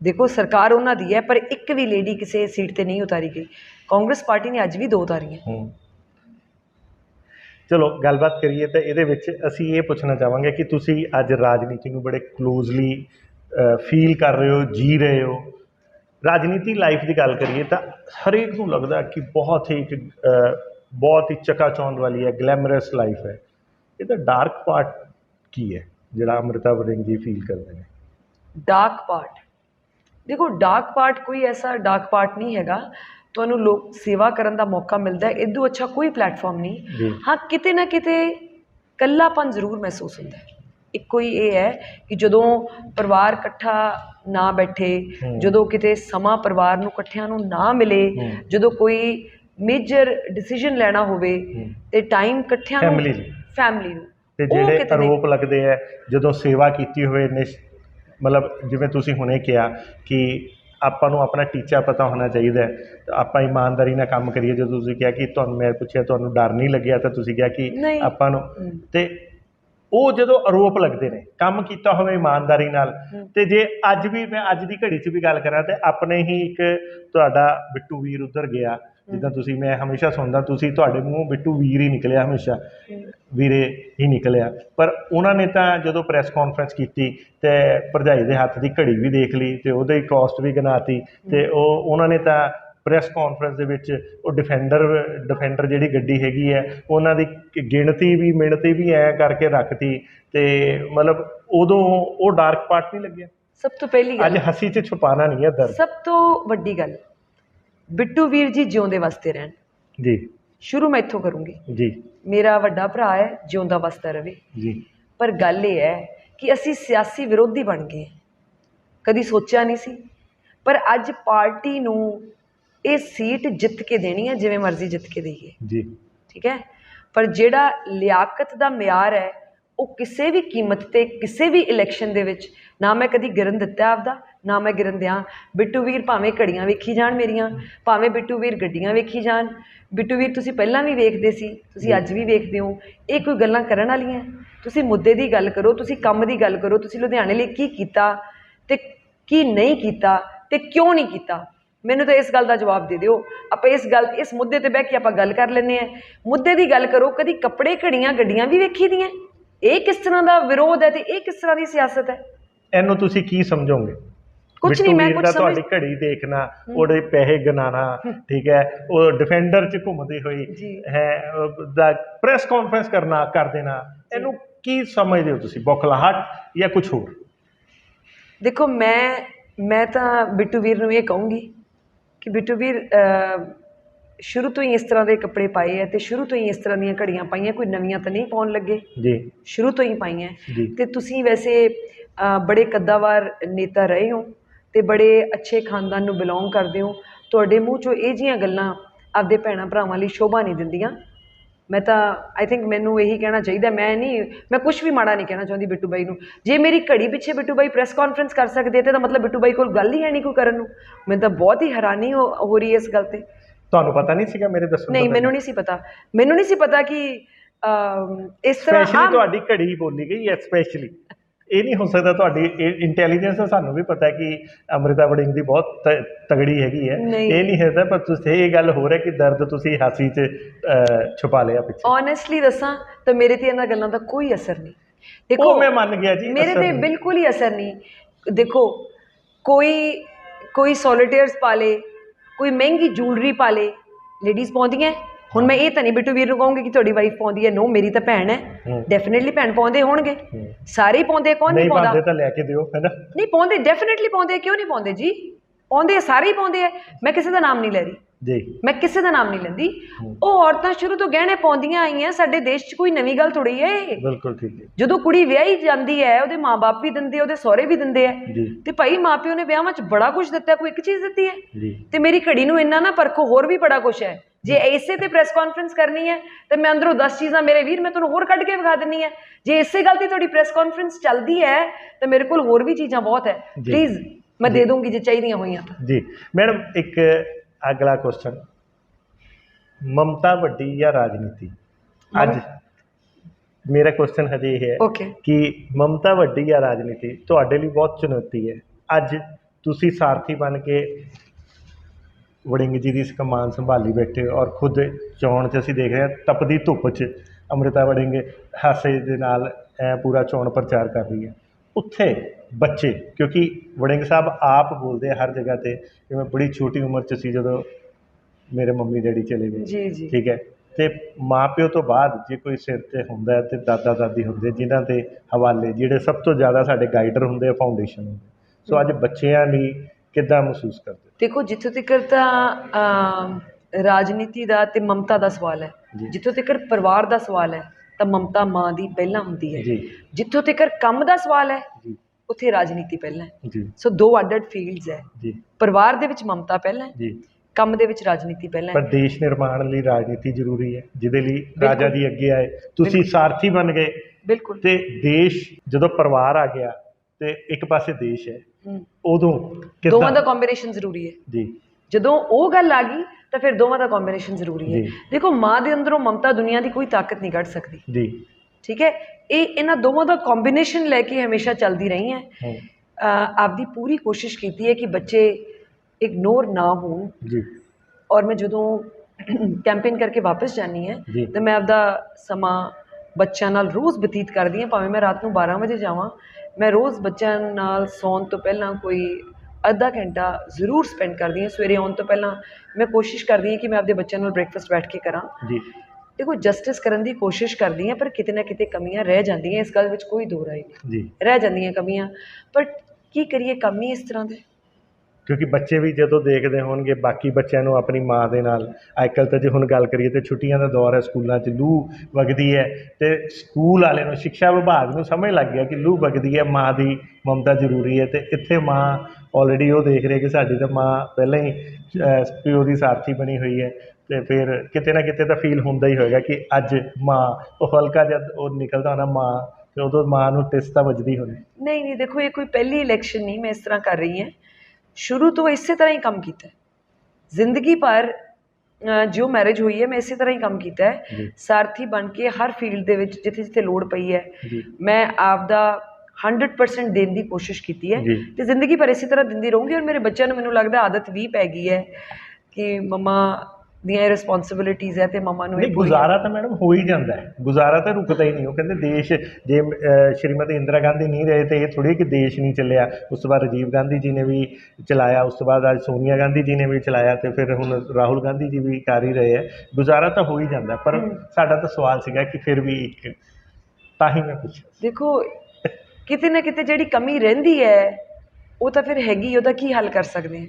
ਦੇਖੋ ਸਰਕਾਰ ਉਹਨਾਂ ਦੀ ਹੈ ਪਰ ਇੱਕ ਵੀ ਲੇਡੀ ਕਿਸੇ ਸੀਟ ਤੇ ਨਹੀਂ ਉਤਾਰੀ ਗਈ। ਕਾਂਗਰਸ ਪਾਰਟੀ ਨੇ ਅੱਜ ਵੀ ਦੋ ਉਤਾਰੀਆਂ। ਚਲੋ ਗੱਲਬਾਤ ਕਰੀਏ ਤਾਂ ਇਹਦੇ ਵਿੱਚ ਅਸੀਂ ਇਹ ਪੁੱਛਣਾ ਚਾਹਾਂਗੇ ਕਿ ਤੁਸੀਂ ਅੱਜ ਰਾਜਨੀਤੀ ਨੂੰ ਬੜੇ ਕਲੋਜ਼ਲੀ ਫੀਲ ਕਰ ਰਹੇ ਹੋ ਜੀ ਰਹੇ ਹੋ। ਰਾਜਨੀਤੀ ਲਾਈਫ ਦੀ ਗੱਲ ਕਰੀਏ ਤਾਂ ਹਰੇਕ ਨੂੰ ਲੱਗਦਾ ਕਿ ਬਹੁਤ ਹੀ ਬਹੁਤ ਹੀ ਚਕਾਚੌਂਧ ਵਾਲੀ ਹੈ ਗਲੈਮਰਸ ਲਾਈਫ ਹੈ ਇਹਦਾ ਡਾਰਕ ਪਾਰਟ ਕੀ ਹੈ ਜਿਹੜਾ ਅਮ੍ਰਿਤਾ ਵੜਿੰਗ ਜੀ ਫੀਲ ਕਰਦੇ ਨੇ ਡਾਰਕ ਪਾਰਟ ਦੇਖੋ ਡਾਰਕ ਪਾਰਟ ਕੋਈ ਐਸਾ ਡਾਰਕ ਪਾਰਟ ਨਹੀਂ ਹੈਗਾ ਤੁਹਾਨੂੰ ਲੋਕ ਸੇਵਾ ਕਰਨ ਦਾ ਮੌਕਾ ਮਿਲਦਾ ਹੈ ਇਦੋਂ ਅੱਛਾ ਕੋਈ ਪਲੇਟਫਾਰਮ। ਨਹੀਂ ਹਾਂ ਕਿਤੇ ਨਾ ਕਿਤੇ ਕੱਲਾਪਨ ਜ਼ਰੂਰ ਮਹਿਸੂਸ ਹੁੰਦਾ ਹੈ ਇੱਕੋ ਹੀ ਇਹ ਹੈ ਕਿ ਜਦੋਂ ਪਰਿਵਾਰ ਇਕੱਠਾ ਨਾ ਬੈਠੇ। ਜਦੋਂ ਕਿਤੇ ਸਮਾਂ ਪਰਿਵਾਰ ਨੂੰ ਇਕੱਠਿਆਂ ਨੂੰ ਨਾ ਮਿਲੇ। ਜਦੋਂ ਕੋਈ ਮੇਜਰ ਡਿਸੀਜਨ ਲੈਣਾ ਹੋਵੇ। ਤੇ ਟਾਈਮ ਇਕੱਠਿਆਂ ਨੂੰ ਲਈ। ਫੈਮਿਲੀ ਨੂੰ ਤੇ ਜਿਹੜੇ ਆਰੋਪ ਲੱਗਦੇ ਆ ਜਦੋਂ ਸੇਵਾ ਕੀਤੀ ਹੋਵੇ ਮਤਲਬ ਜਿਵੇਂ ਤੁਸੀਂ ਹੁਣੇ ਕਿਹਾ ਕਿ ਆਪਾਂ ਨੂੰ ਆਪਣਾ ਟੀਚਾ ਪਤਾ ਹੋਣਾ ਚਾਹੀਦਾ ਹੈ ਤਾਂ ਆਪਾਂ ਇਮਾਨਦਾਰੀ ਨਾਲ ਕੰਮ ਕਰੀਏ ਜਦੋਂ ਤੁਸੀਂ ਕਿਹਾ ਕਿ ਤੁਹਾਨੂੰ ਮੈਂ ਪੁੱਛਿਆ ਤੁਹਾਨੂੰ ਡਰ ਨਹੀਂ ਲੱਗਿਆ ਤਾਂ ਤੁਸੀਂ ਕਿਹਾ ਕਿ। ਆਪਾਂ ਨੂੰ। ਤੇ ਉਹ ਜਦੋਂ ਆਰੋਪ ਲੱਗਦੇ ਨੇ ਕੰਮ ਕੀਤਾ ਹੋਵੇ ਇਮਾਨਦਾਰੀ ਨਾਲ ਤੇ ਜੇ ਅੱਜ ਵੀ ਮੈਂ ਅੱਜ ਦੀ ਘੜੀ 'ਚ ਵੀ ਗੱਲ ਕਰਾਂ ਤੇ ਆਪਣੇ ਹੀ ਇੱਕ ਤੁਹਾਡਾ ਬਿੱਟੂ ਵੀਰ ਉੱਧਰ ਗਿਆ ਜਿੱਦਾਂ ਤੁਸੀਂ ਮੈਂ ਹਮੇਸ਼ਾ ਸੁਣਦਾ ਤੁਸੀਂ ਤੁਹਾਡੇ ਮੂੰਹੋਂ ਬਿੱਟੂ ਵੀਰ ਹੀ ਨਿਕਲਿਆ ਹਮੇਸ਼ਾ। ਵੀਰੇ ਹੀ ਨਿਕਲਿਆ। ਪਰ ਉਹਨਾਂ ਨੇ ਤਾਂ ਜਦੋਂ ਪ੍ਰੈਸ ਕਾਨਫਰੰਸ ਕੀਤੀ ਤੇ ਭਰਜਾਈ ਦੇ ਹੱਥ ਦੀ ਘੜੀ ਵੀ ਦੇਖ ਲਈ ਤੇ ਉਹਦੇ ਕਾਸਟ ਵੀ ਗਿਣਾਤੀ ਤੇ ਉਹ ਉਹਨਾਂ ਨੇ ਤਾਂ ਪ੍ਰੈਸ ਕਾਨਫਰੰਸ ਦੇ ਵਿੱਚ ਉਹ ਡਿਫੈਂਡਰ ਡਿਫੈਂਡਰ ਜਿਹੜੀ ਗੱਡੀ ਹੈਗੀ ਹੈ ਉਹਨਾਂ ਦੀ ਗਿਣਤੀ ਵੀ ਮਿਣਤੀ ਵੀ ਐ ਕਰਕੇ ਰੱਖਤੀ ਤੇ ਮਤਲਬ ਉਦੋਂ ਉਹ ਡਾਰਕ ਪਾਰਟ ਨਹੀਂ ਲੱਗਿਆ। ਸਭ ਤੋਂ ਪਹਿਲੀ ਅੱਜ ਗੱਲ ਹੱਸੀ 'ਚ ਛੁਪਾਣਾ ਨਹੀਂ ਹੈ ਦਰਦ। ਸਭ ਤੋਂ ਵੱਡੀ ਗੱਲ ਬਿੱਟੂ ਵੀਰ ਜੀ ਜਿਉਂਦੇ ਵਸਦੇ ਰਹਿਣ। ਜੀ। ਸ਼ੁਰੂ ਮੈਂ ਇੱਥੋਂ ਕਰੂੰਗੀ। ਜੀ। ਮੇਰਾ ਵੱਡਾ ਭਰਾ ਹੈ ਜਿਉਂਦਾ ਵਸਦਾ ਰਵੇ। ਜੀ। ਪਰ ਗੱਲ ਇਹ ਹੈ ਕਿ ਅਸੀਂ ਸਿਆਸੀ ਵਿਰੋਧੀ ਬਣ ਗਏ ਕਦੀ ਸੋਚਿਆ ਨਹੀਂ ਸੀ। ਪਰ ਅੱਜ ਪਾਰਟੀ ਨੂੰ ਇਹ ਸੀਟ ਜਿੱਤ ਕੇ ਦੇਣੀ ਹੈ ਜਿਵੇਂ ਮਰਜ਼ੀ ਜਿੱਤ ਕੇ ਦੇਈਏ। ਜੀ। ਠੀਕ ਹੈ? ਪਰ ਜਿਹੜਾ ਲਿਆਕਤ ਦਾ ਮਿਆਰ ਹੈ ਉਹ ਕਿਸੇ ਵੀ ਕੀਮਤ ਤੇ ਕਿਸੇ ਵੀ ਇਲੈਕਸ਼ਨ ਦੇ ਵਿੱਚ ਨਾ ਮੈਂ ਕਦੀ ਗਿਰਨ ਦਿੱਤਾ ਆਪਦਾ ਨਾ ਮੈਂ ਗਿਰਨ ਦਿਆਂ। ਬਿੱਟੂ ਵੀਰ ਭਾਵੇਂ ਘੜੀਆਂ ਵੇਖੀ ਜਾਣ ਮੇਰੀਆਂ, ਭਾਵੇਂ ਬਿੱਟੂ ਵੀਰ ਗੱਡੀਆਂ ਵੇਖੀ ਜਾਣ। ਬਿੱਟੂ ਵੀਰ, ਤੁਸੀਂ ਪਹਿਲਾਂ ਵੀ ਵੇਖਦੇ ਸੀ, ਤੁਸੀਂ ਅੱਜ ਵੀ ਵੇਖਦੇ ਹੋ। ਇਹ ਕੋਈ ਗੱਲਾਂ ਕਰਨ ਵਾਲੀਆਂ? ਤੁਸੀਂ ਮੁੱਦੇ ਦੀ ਗੱਲ ਕਰੋ, ਤੁਸੀਂ ਕੰਮ ਦੀ ਗੱਲ ਕਰੋ, ਤੁਸੀਂ ਲੁਧਿਆਣੇ ਲਈ ਕੀ ਕੀਤਾ ਤੇ ਕੀ ਨਹੀਂ ਕੀਤਾ ਤੇ ਕਿਉਂ ਨਹੀਂ ਕੀਤਾ? ਮੈਨੂੰ ਤਾਂ ਇਸ ਗੱਲ ਦਾ ਜਵਾਬ ਦੇ ਦਿਓ। ਆਪਾਂ ਇਸ ਗੱਲ, ਇਸ ਮੁੱਦੇ ਤੇ ਬਹਿ ਕੇ ਆਪਾਂ ਗੱਲ ਕਰ ਲੈਂਦੇ ਆ ਮੁੱਦੇ ਦੀ ਗੱਲ ਕਰੋ, ਕਦੀ ਕੱਪੜੇ, ਘੜੀਆਂ, ਗੱਡੀਆਂ ਵੀ ਵੇਖੀ ਦੀਆਂ? ਇਹ ਕਿਸ ਤਰ੍ਹਾਂ ਦਾ ਵਿਰੋਧ ਹੈ ਤੇ ਇਹ ਕਿਸ ਤਰ੍ਹਾਂ ਦੀ ਸਿਆਸਤ ਹੈ? ਇਹਨੂੰ ਤੁਸੀਂ ਕੀ ਸਮਝੋਗੇ? ਕੁਛ ਬਿੱਟੂ ਨਹੀਂ, ਮੈਂ ਦਾ ਸਮਝ- ਤੁਹਾਡੀ ਘੜੀ ਦੇਖਣਾ ਉਹਦੇ ਪੈਸੇ ਗਿਣਾਣਾ ਠੀਕ ਹੈ ਉਹ ਡਿਫੈਂਡਰ 'ਚ ਘੁੰਮਦੀ ਜੀ। ਹੈ ਦਾ ਪ੍ਰੈਸ ਕਾਨਫਰੰਸ ਕਰਨਾ ਕਰ ਦੇਣਾ ਇਹਨੂੰ ਕੀ ਸਮਝਦੇ ਹੋ ਤੁਸੀਂ? ਬੌਖਲਾਹਟ ਜਾਂ ਕੁਝ ਹੋਰ? ਦੇਖੋ ਮੈਂ ਮੈਂ ਤਾਂ ਬਿੱਟੂ ਵੀਰ ਨੂੰ ਇਹ ਕਹੂੰਗੀ ਕਿ ਬਿੱਟੂ ਵੀਰ ਸ਼ੁਰੂ ਤੋਂ ਹੀ ਇਸ ਤਰ੍ਹਾਂ ਦੇ ਕੱਪੜੇ ਪਾਏ ਹੈ ਤੇ ਸ਼ੁਰੂ ਤੋਂ ਹੀ ਇਸ ਤਰ੍ਹਾਂ ਦੀਆਂ ਘੜੀਆਂ ਪਾਈਆਂ ਕੋਈ ਨਵੀਆਂ ਤਾਂ ਨਹੀਂ ਪਾਉਣ ਲੱਗੇ। ਜੀ। ਸ਼ੁਰੂ ਤੋਂ ਹੀ ਪਾਈਆਂ। ਤੇ ਤੁਸੀਂ ਵੈਸੇ ਬੜੇ ਕੱਦਾਵਾਰ ਨੇਤਾ ਰਹੇ ਹੋ। ਤੇ ਬੜੇ ਅੱਛੇ ਖਾਨਦਾਨ ਨੂੰ ਬਿਲੋਂਗ ਕਰਦੇ ਹੋ। ਤੁਹਾਡੇ ਮੂੰਹ ਚੋਂ ਇਹ ਜੀਆਂ ਗੱਲਾਂ ਆਪਦੇ ਭੈਣਾਂ ਭਰਾਵਾਂ ਲਈ ਸ਼ੋਭਾ ਨਹੀਂ ਦਿੰਦੀਆਂ। ਮੈਂ ਤਾਂ ਆਈ ਥਿੰਕ ਮੈਨੂੰ ਇਹੀ ਕਹਿਣਾ ਚਾਹੀਦਾ ਮੈਂ ਨਹੀਂ ਮੈਂ ਕੁਝ ਵੀ ਮਾੜਾ ਨਹੀਂ ਕਹਿਣਾ ਚਾਹੁੰਦੀ ਬਿੱਟੂ ਬਾਈ ਨੂੰ। ਜੇ ਮੇਰੀ ਘੜੀ ਪਿੱਛੇ ਬਿੱਟੂ ਬਾਈ ਪ੍ਰੈਸ ਕਾਨਫਰੰਸ ਕਰ ਸਕਦੇ ਤੇ ਤਾਂ ਮਤਲਬ ਬਿੱਟੂ ਬਾਈ ਕੋਲ ਗੱਲ ਹੀ ਹੈ ਨਹੀਂ ਕੋਈ ਕਰਨ ਨੂੰ। ਮੈਨੂੰ ਤਾਂ ਬਹੁਤ ਹੀ ਹੈਰਾਨੀ ਹੋ ਰਹੀ ਹੈ ਇਸ ਗੱਲ ਤੇ। ਤੁਹਾਨੂੰ ਪਤਾ ਨਹੀਂ ਸੀਗਾ ਮੇਰੇ ਦੱਸਣ ਨਹੀਂ ਮੈਨੂੰ ਨਹੀਂ ਸੀ ਪਤਾ। ਮੈਨੂੰ ਨਹੀਂ ਸੀ ਪਤਾ ਕਿ ਇਸ ਤਰ੍ਹਾਂ ਤੁਹਾਡੀ ਘੜੀ ਬੋਲੀ ਗਈ ਹੈ ਸਪੈਸ਼ਲੀ ਇਹ ਨਹੀਂ ਹੋ ਸਕਦਾ ਤੁਹਾਡੀ ਇੰਟੈਲੀਜੈਂਸ ਸਾਨੂੰ ਵੀ ਪਤਾ ਹੈ ਕਿ ਅਮ੍ਰਿਤਾ ਵੜਿੰਗ ਦੀ ਬਹੁਤ ਤਗੜੀ ਹੈਗੀ ਹੈ। ਇਹ ਨਹੀਂ ਹੈ ਪਰ ਤੁਸੀਂ ਇਹ ਗੱਲ ਹੋ ਰਿਹਾ ਕਿ ਦਰਦ ਤੁਸੀਂ ਹਾਸੀ 'ਚ ਛੁਪਾ ਲਿਆ ਪਿੱਛੇ। ਓਨੈਸਟਲੀ ਦੱਸਾਂ ਤਾਂ ਮੇਰੇ ਤੇ ਇਹਨਾਂ ਗੱਲਾਂ ਦਾ ਕੋਈ ਅਸਰ ਨਹੀਂ। ਉਹ ਮੈਂ ਮੰਨ ਗਿਆ ਜੀ, ਮੇਰੇ ਤੇ। ਬਿਲਕੁਲ ਹੀ ਅਸਰ ਨਹੀਂ। ਦੇਖੋ ਕੋਈ ਕੋਈ ਸੋਲੀਟੇਅਰਸ ਪਾ ਲੇ ਕੋਈ ਮਹਿੰਗੀ ਜੂਲਰੀ ਪਾ ਲੇ ਲੇਡੀਜ਼ ਪਾਉਂਦੀਆਂ। ਹੁਣ ਮੈਂ ਇਹ ਤਾਂ ਨਹੀਂ ਬਿੱਟੂ ਵੀਰ ਨੂੰ ਕਹੂੰਗੀ ਕਿ ਤੁਹਾਡੀ ਵਾਈਫ ਪਾਉਂਦੀ ਹੈ ਨੋ ਮੇਰੀ ਤਾਂ ਭੈਣ ਹੈ। ਡੈਫੀਨਿਟਲੀ ਭੈਣ ਪਾਉਂਦੇ ਹੋਣਗੇ। ਸਾਰੇ ਪਾਉਂਦੇ ਕੌਣ ਨਹੀਂ ਨਹੀਂ ਪਾਉਂਦਾ? ਪਾਉਂਦੇ ਤਾਂ ਲੈ ਕੇ ਦਿਓ ਹੈ ਨਾ ਨਹੀਂ ਪਾਉਂਦੇ ਡੈਫੀਨਿਟਲੀ ਪਾਉਂਦੇ ਕਿਉਂ ਨਹੀਂ ਪਾਉਂਦੇ ਜੀ? ਪਾਉਂਦੇ ਸਾਰੇ ਹੀ ਪਾਉਂਦੇ ਆ। ਮੈਂ ਕਿਸੇ ਦਾ ਨਾਮ ਨਹੀਂ ਲੈ ਰਹੀ। ਜੀ। ਮੈਂ ਕਿਸੇ ਦਾ ਨਾਮ ਨਹੀਂ ਲੈਂਦੀ। ਉਹ ਔਰਤਾਂ ਸ਼ੁਰੂ ਤੋਂ ਗਹਿਣੇ ਪਾਉਂਦੀਆਂ ਆਈਆਂ ਸਾਡੇ ਦੇਸ਼ 'ਚ ਕੋਈ ਨਵੀਂ ਗੱਲ ਥੋੜੀ ਹੈ ਇਹ। ਬਿਲਕੁਲ ਠੀਕ ਹੈ। ਜਦੋਂ ਕੁੜੀ ਵਿਆਹੀ ਜਾਂਦੀ ਹੈ ਉਹਦੇ ਮਾਪੇ ਵੀ ਦਿੰਦੇ ਉਹਦੇ ਸਹੁਰੇ ਵੀ ਦਿੰਦੇ ਆ। ਤੇ ਭਾਈ ਮਾਪਿਓ ਨੇ ਵਿਆਹਾਂ 'ਚ ਬੜਾ ਕੁਝ ਦਿੱਤਾ ਕੋਈ ਇੱਕ ਚੀਜ਼ ਦਿੱਤੀ ਹੈ? ਤੇ ਮੇਰੀ ਘੜੀ ਨੂੰ ਇੰਨਾ ਨਾ ਪਰਖੋ ਹੋਰ ਵੀ ਬੜਾ ਕੁਝ ਹੈ। ਜੇ ਇਸੇ ਤੇ ਪ੍ਰੈਸ ਕਾਨਫਰੰਸ ਕਰਨੀ ਹੈ ਤੇ ਮੈਂ ਅੰਦਰੋਂ 10 ਚੀਜ਼ਾਂ ਮੇਰੇ ਵੀਰ ਮੈਂ ਤੁਹਾਨੂੰ ਹੋਰ ਕੱਢ ਕੇ ਵਿਖਾ ਦਿੰਨੀ ਹੈ। ਜੇ ਇਸੇ ਗੱਲ ਤੇ ਤੁਹਾਡੀ ਪ੍ਰੈਸ ਕਾਨਫਰੰਸ ਚੱਲਦੀ ਹੈ ਤਾਂ ਮੇਰੇ ਕੋਲ ਹੋਰ ਵੀ ਚੀਜ਼ਾਂ ਬਹੁਤ ਹੈ। ਜੀ। ਪਲੀਜ਼ ਮੈਂ ਦੇ ਦੂੰਗੀ ਜੇ ਚਾਹੀਦੀਆਂ ਹੋਈਆਂ। ਜੀ। ਮੈਡਮ ਇੱਕ ਅਗਲਾ ਕੁਐਸਚਨ ਮਮਤਾ ਵੱਡੀ ਜਾਂ ਰਾਜਨੀਤੀ? ਅੱਜ ਮੇਰਾ ਕੁਐਸਚਨ ਹਜੇ ਇਹ ਹੈ ਕਿ ਮਮਤਾ ਵੱਡੀ ਆ ਰਾਜਨੀਤੀ ਤੁਹਾਡੇ ਲਈ ਬਹੁਤ ਚੁਣੌਤੀ ਹੈ। ਅੱਜ ਤੁਸੀਂ ਸਾਰਥੀ ਬਣ ਕੇ ਵੜਿੰਗ ਜੀ ਦੀ ਕਮਾਨ ਸੰਭਾਲੀ ਬੈਠੇ ਔਰ ਖੁਦ ਚੋਣ 'ਚ ਅਸੀਂ ਦੇਖ ਰਹੇ ਹਾਂ ਤਪਦੀ ਧੁੱਪ 'ਚ ਅੰਮ੍ਰਿਤਾ ਵੜਿੰਗ ਹਾਸੇ ਦੇ ਨਾਲ ਐ ਪੂਰਾ ਚੋਣ ਪ੍ਰਚਾਰ ਕਰ ਰਹੀ ਹੈ। ਉੱਥੇ ਬੱਚੇ ਕਿਉਂਕਿ ਵੜਿੰਗ ਸਾਹਿਬ ਆਪ ਬੋਲਦੇ ਆ ਹਰ ਜਗ੍ਹਾ ਤੇ ਕਿ ਮੈਂ ਬੜੀ ਛੋਟੀ ਉਮਰ 'ਚ ਸੀ ਜਦੋਂ ਮੇਰੇ ਮੰਮੀ ਡੈਡੀ ਚਲੇ ਗਏ ਜੀ ਜੀ। ਠੀਕ ਹੈ। ਤੇ ਮਾਪਿਓ ਤੋਂ ਬਾਅਦ ਜੇ ਕੋਈ ਸਿਰ ਤੇ ਹੁੰਦਾ ਹੈ ਤੇ ਦਾਦਾ ਦਾਦੀ ਹੁੰਦੇ ਜਿਨ੍ਹਾਂ ਤੇ ਹਵਾਲੇ ਜਿਹੜੇ ਸਭ ਤੋਂ ਜ਼ਿਆਦਾ ਸਾਡੇ ਗਾਈਡਰ ਹੁੰਦੇ ਆ ਫਾਊਂਡੇਸ਼ਨ ਸੋ ਅੱਜ ਬੱਚਿਆਂ ਲਈ ਕਿੱਦਾਂ ਮਹਿਸੂਸ ਕਰਦੇ ਦੇਖੋ ਜਿੱਥੋਂ ਤੱਕ ਤਾਂ ਰਾਜਨੀਤੀ ਦਾ ਤੇ ਮਮਤਾ ਦਾ ਸਵਾਲ ਹੈ। ਜਿੱਥੋਂ ਤੱਕ ਪਰਿਵਾਰ ਦਾ ਸਵਾਲ ਹੈ ਤਾਂ ਮਮਤਾ ਮਾਂ ਦੀ ਪਹਿਲਾਂ ਹੁੰਦੀ ਹੈ। ਜਿੱਥੋਂ ਤੱਕ ਕੰਮ ਦਾ ਸਵਾਲ ਹੈ ਉੱਥੇ ਰਾਜਨੀਤੀ ਪਹਿਲਾਂ ਹੈ। ਸੋ ਦੋ ਅੱਡ-ਅੱਡ ਫੀਲਡਸ ਹੈ। ਪਰਿਵਾਰ ਦੇ ਵਿੱਚ ਮਮਤਾ ਪਹਿਲਾਂ ਹੈ। ਕੰਮ ਦੇ ਵਿੱਚ ਰਾਜਨੀਤੀ ਪਹਿਲਾਂ ਪਰ ਦੇਸ਼ ਨਿਰਮਾਣ ਲਈ ਰਾਜਨੀਤੀ ਜ਼ਰੂਰੀ ਹੈ ਜਿਹਦੇ ਲਈ ਰਾਜਾ ਜੀ ਅੱਗੇ ਆਏ। ਤੁਸੀਂ ਸਾਰਥੀ ਬਣ ਗਏ। ਬਿਲਕੁਲ। ਤੇ ਦੇਸ਼ ਜਦੋਂ ਪਰਿਵਾਰ ਆ ਗਿਆ ਤੇ ਇੱਕ ਪਾਸੇ ਦੇਸ਼ ਹੈ। ਉਦੋਂ ਦੋਵਾਂ ਦਾ ਕੰਬੀਨੇਸ਼ਨ ਜ਼ਰੂਰੀ ਹੈ। ਜੀ। ਜਦੋਂ ਉਹ ਗੱਲ ਆ ਗਈ ਤਾਂ ਫਿਰ ਦੋਵਾਂ ਦਾ ਕੰਬੀਨੇਸ਼ਨ ਜ਼ਰੂਰੀ ਹੈ। ਦੇਖੋ ਮਾਂ ਦੇ ਅੰਦਰੋਂ ਮਮਤਾ ਦੁਨੀਆ ਦੀ ਕੋਈ ਤਾਕਤ ਨਹੀਂ ਕੱਢ ਸਕਦੀ। ਜੀ। ਠੀਕ ਹੈ? ਇਹ ਇਹਨਾਂ ਦੋਵਾਂ ਦਾ ਕੰਬੀਨੇਸ਼ਨ ਲੈ ਕੇ ਹਮੇਸ਼ਾ ਚੱਲਦੀ ਰਹੀ ਹੈ। ਆਪਦੀ ਪੂਰੀ ਕੋਸ਼ਿਸ਼ ਕੀਤੀ ਹੈ ਕਿ ਬੱਚੇ ਇਗਨੋਰ ਨਾ ਹੋਣ। ਜੀ। ਔਰ ਮੈਂ ਜਦੋਂ ਕੈਂਪੇਨ ਕਰਕੇ ਵਾਪਸ ਜਾਨੀ ਹੈ। ਤਾਂ ਮੈਂ ਆਪਦਾ ਸਮਾਂ ਬੱਚਿਆਂ ਨਾਲ ਰੋਜ਼ ਬਤੀਤ ਕਰਦੀ ਹਾਂ। ਭਾਵੇਂ ਮੈਂ ਰਾਤ ਨੂੰ 12 ਵਜੇ ਜਾਵਾਂ ਮੈਂ ਰੋਜ਼ ਬੱਚਿਆਂ ਨਾਲ ਸੌਣ ਤੋਂ ਪਹਿਲਾਂ ਕੋਈ ਅੱਧਾ ਘੰਟਾ ਜ਼ਰੂਰ ਸਪੈਂਡ ਕਰਦੀ ਹਾਂ। ਸਵੇਰੇ ਆਉਣ ਤੋਂ ਪਹਿਲਾਂ ਮੈਂ ਕੋਸ਼ਿਸ਼ ਕਰਦੀ ਹਾਂ ਕਿ ਮੈਂ ਆਪਦੇ ਬੱਚਿਆਂ ਨਾਲ ਬ੍ਰੇਕਫਾਸਟ ਬੈਠ ਕੇ ਕਰਾਂ। ਜੀ। ਦੇਖੋ ਜਸਟਿਸ ਕਰਨ ਦੀ ਕੋਸ਼ਿਸ਼ ਕਰਦੀ ਹਾਂ ਪਰ ਕਿਤੇ ਨਾ ਕਿਤੇ ਕਮੀਆਂ ਰਹਿ ਜਾਂਦੀਆਂ। ਇਸ ਗੱਲ ਵਿੱਚ ਕੋਈ ਦੋ ਰਾਏ ਨਹੀਂ। ਜੀ। ਰਹਿ ਜਾਂਦੀਆਂ ਕਮੀਆਂ। ਪਰ ਕੀ ਕਰੀਏ? ਕੰਮ ਹੀ ਇਸ ਤਰ੍ਹਾਂ ਦੇ। ਕਿਉਂਕਿ ਬੱਚੇ ਵੀ ਜਦੋਂ ਦੇਖਦੇ ਹੋਣਗੇ, ਬਾਕੀ ਬੱਚਿਆਂ ਨੂੰ ਆਪਣੀ ਮਾਂ ਦੇ ਨਾਲ। ਅੱਜ ਕੱਲ੍ਹ ਤਾਂ ਜੇ ਹੁਣ ਗੱਲ ਕਰੀਏ ਤਾਂ ਛੁੱਟੀਆਂ ਦਾ ਦੌਰ ਹੈ, ਸਕੂਲਾਂ 'ਚ ਲੂ ਵਗਦੀ ਹੈ ਅਤੇ ਸਕੂਲ ਵਾਲੇ ਨੂੰ, ਸਿੱਖਿਆ ਵਿਭਾਗ ਨੂੰ ਸਮਝ ਲੱਗ ਗਿਆ ਕਿ ਲੂ ਵਗਦੀ ਹੈ, ਮਾਂ ਦੀ ਮਮਤਾ ਜ਼ਰੂਰੀ ਹੈ ਅਤੇ ਇੱਥੇ ਮਾਂ ਆਲਰੇਡੀ ਉਹ ਦੇਖ ਰਹੀ ਕਿ ਸਾਡੀ ਤਾਂ ਮਾਂ ਪਹਿਲਾਂ ਹੀ ਪਿਓ ਦੀ ਸਾਰਥੀ ਬਣੀ ਹੋਈ ਹੈ ਅਤੇ ਫਿਰ ਕਿਤੇ ਨਾ ਕਿਤੇ ਤਾਂ ਫੀਲ ਹੁੰਦਾ ਹੀ ਹੋਏਗਾ ਕਿ ਅੱਜ ਮਾਂ, ਉਹ ਹਲਕਾ ਜਦ ਉਹ ਨਿਕਲਦਾ ਹੋਣਾ ਮਾਂ ਅਤੇ ਉਦੋਂ ਮਾਂ ਨੂੰ ਟਿਸ ਤਾਂ ਵੱਜਦੀ ਹੋਣੀ। ਨਹੀਂ ਨਹੀਂ, ਦੇਖੋ, ਇਹ ਕੋਈ ਪਹਿਲੀ ਇਲੈਕਸ਼ਨ ਨਹੀਂ ਮੈਂ ਇਸ ਤਰ੍ਹਾਂ ਕਰ ਰਹੀ ਹਾਂ। ਸ਼ੁਰੂ ਤੋਂ ਇਸੇ ਤਰ੍ਹਾਂ ਹੀ ਕੰਮ ਕੀਤਾ ਜ਼ਿੰਦਗੀ ਭਰ ਜੋ ਮੈਰਿਜ ਹੋਈ ਹੈ ਮੈਂ ਇਸੇ ਤਰ੍ਹਾਂ ਹੀ ਕੰਮ ਕੀਤਾ ਹੈ। ਸਾਰਥੀ ਬਣ ਕੇ ਹਰ ਫੀਲਡ ਦੇ ਵਿੱਚ ਜਿੱਥੇ ਜਿੱਥੇ ਲੋੜ ਪਈ ਹੈ ਮੈਂ ਆਪ ਦਾ 100% ਦੇਣ ਦੀ ਕੋਸ਼ਿਸ਼ ਕੀਤੀ ਹੈ। ਤੇ ਜ਼ਿੰਦਗੀ ਭਰ ਇਸੇ ਤਰ੍ਹਾਂ ਦਿੰਦੀ ਰਹੂੰਗੀ ਔਰ ਮੇਰੇ ਬੱਚਿਆਂ ਨੂੰ ਮੈਨੂੰ ਲੱਗਦਾ ਆਦਤ ਵੀ ਪੈ ਗਈ ਹੈ ਕਿ ਮਮਾ ਦੀਆਂ ਰਿਸਪੌਂਸਿਬਿਲਿਟੀਜ਼ ਹੈ ਤੇ ਮਮਾ ਨੂੰ ਨਹੀਂ ਗੁਜ਼ਾਰਾ ਤਾਂ ਮੈਡਮ ਹੋ ਹੀ ਜਾਂਦਾ ਹੈ। ਗੁਜ਼ਾਰਾ ਤਾਂ ਰੁਕਦਾ ਹੀ ਨਹੀਂ। ਉਹ ਕਹਿੰਦੇ ਦੇਸ਼ ਜੇ ਸ਼੍ਰੀਮਤੀ ਇੰਦਰਾ ਗਾਂਧੀ ਨਹੀਂ ਰਹੇ ਤੇ ਇਹ ਥੋੜੀ ਕਿ ਦੇਸ਼ ਨਹੀਂ ਚੱਲਿਆ। ਉਸ ਤੋਂ ਬਾਅਦ ਰਾਜੀਵ ਗਾਂਧੀ ਜੀ ਨੇ ਵੀ ਚਲਾਇਆ। ਉਸ ਤੋਂ ਬਾਅਦ ਅੱਜ ਸੋਨੀਆ ਗਾਂਧੀ ਜੀ ਨੇ ਵੀ ਚਲਾਇਆ ਤੇ ਫਿਰ ਹੁਣ ਰਾਹੁਲ ਗਾਂਧੀ ਜੀ ਵੀ ਕਰ ਹੀ ਰਹੇ ਹੈ। ਗੁਜ਼ਾਰਾ ਤਾਂ ਹੋ ਹੀ ਜਾਂਦਾ ਪਰ ਸਾਡਾ ਤਾਂ ਸਵਾਲ ਸੀਗਾ ਕਿ ਫਿਰ ਵੀ ਇੱਕ ਤਾਂ ਹੀ ਮੈਂ ਪੁੱਛਿਆ। ਦੇਖੋ ਕਿਤੇ ਨਾ ਕਿਤੇ ਜਿਹੜੀ ਕਮੀ ਰਹਿੰਦੀ ਹੈ ਉਹ ਤਾਂ ਫਿਰ ਹੈਗੀ ਉਹਦਾ ਕੀ ਹੱਲ ਕਰ ਸਕਦੇ ਹਾਂ?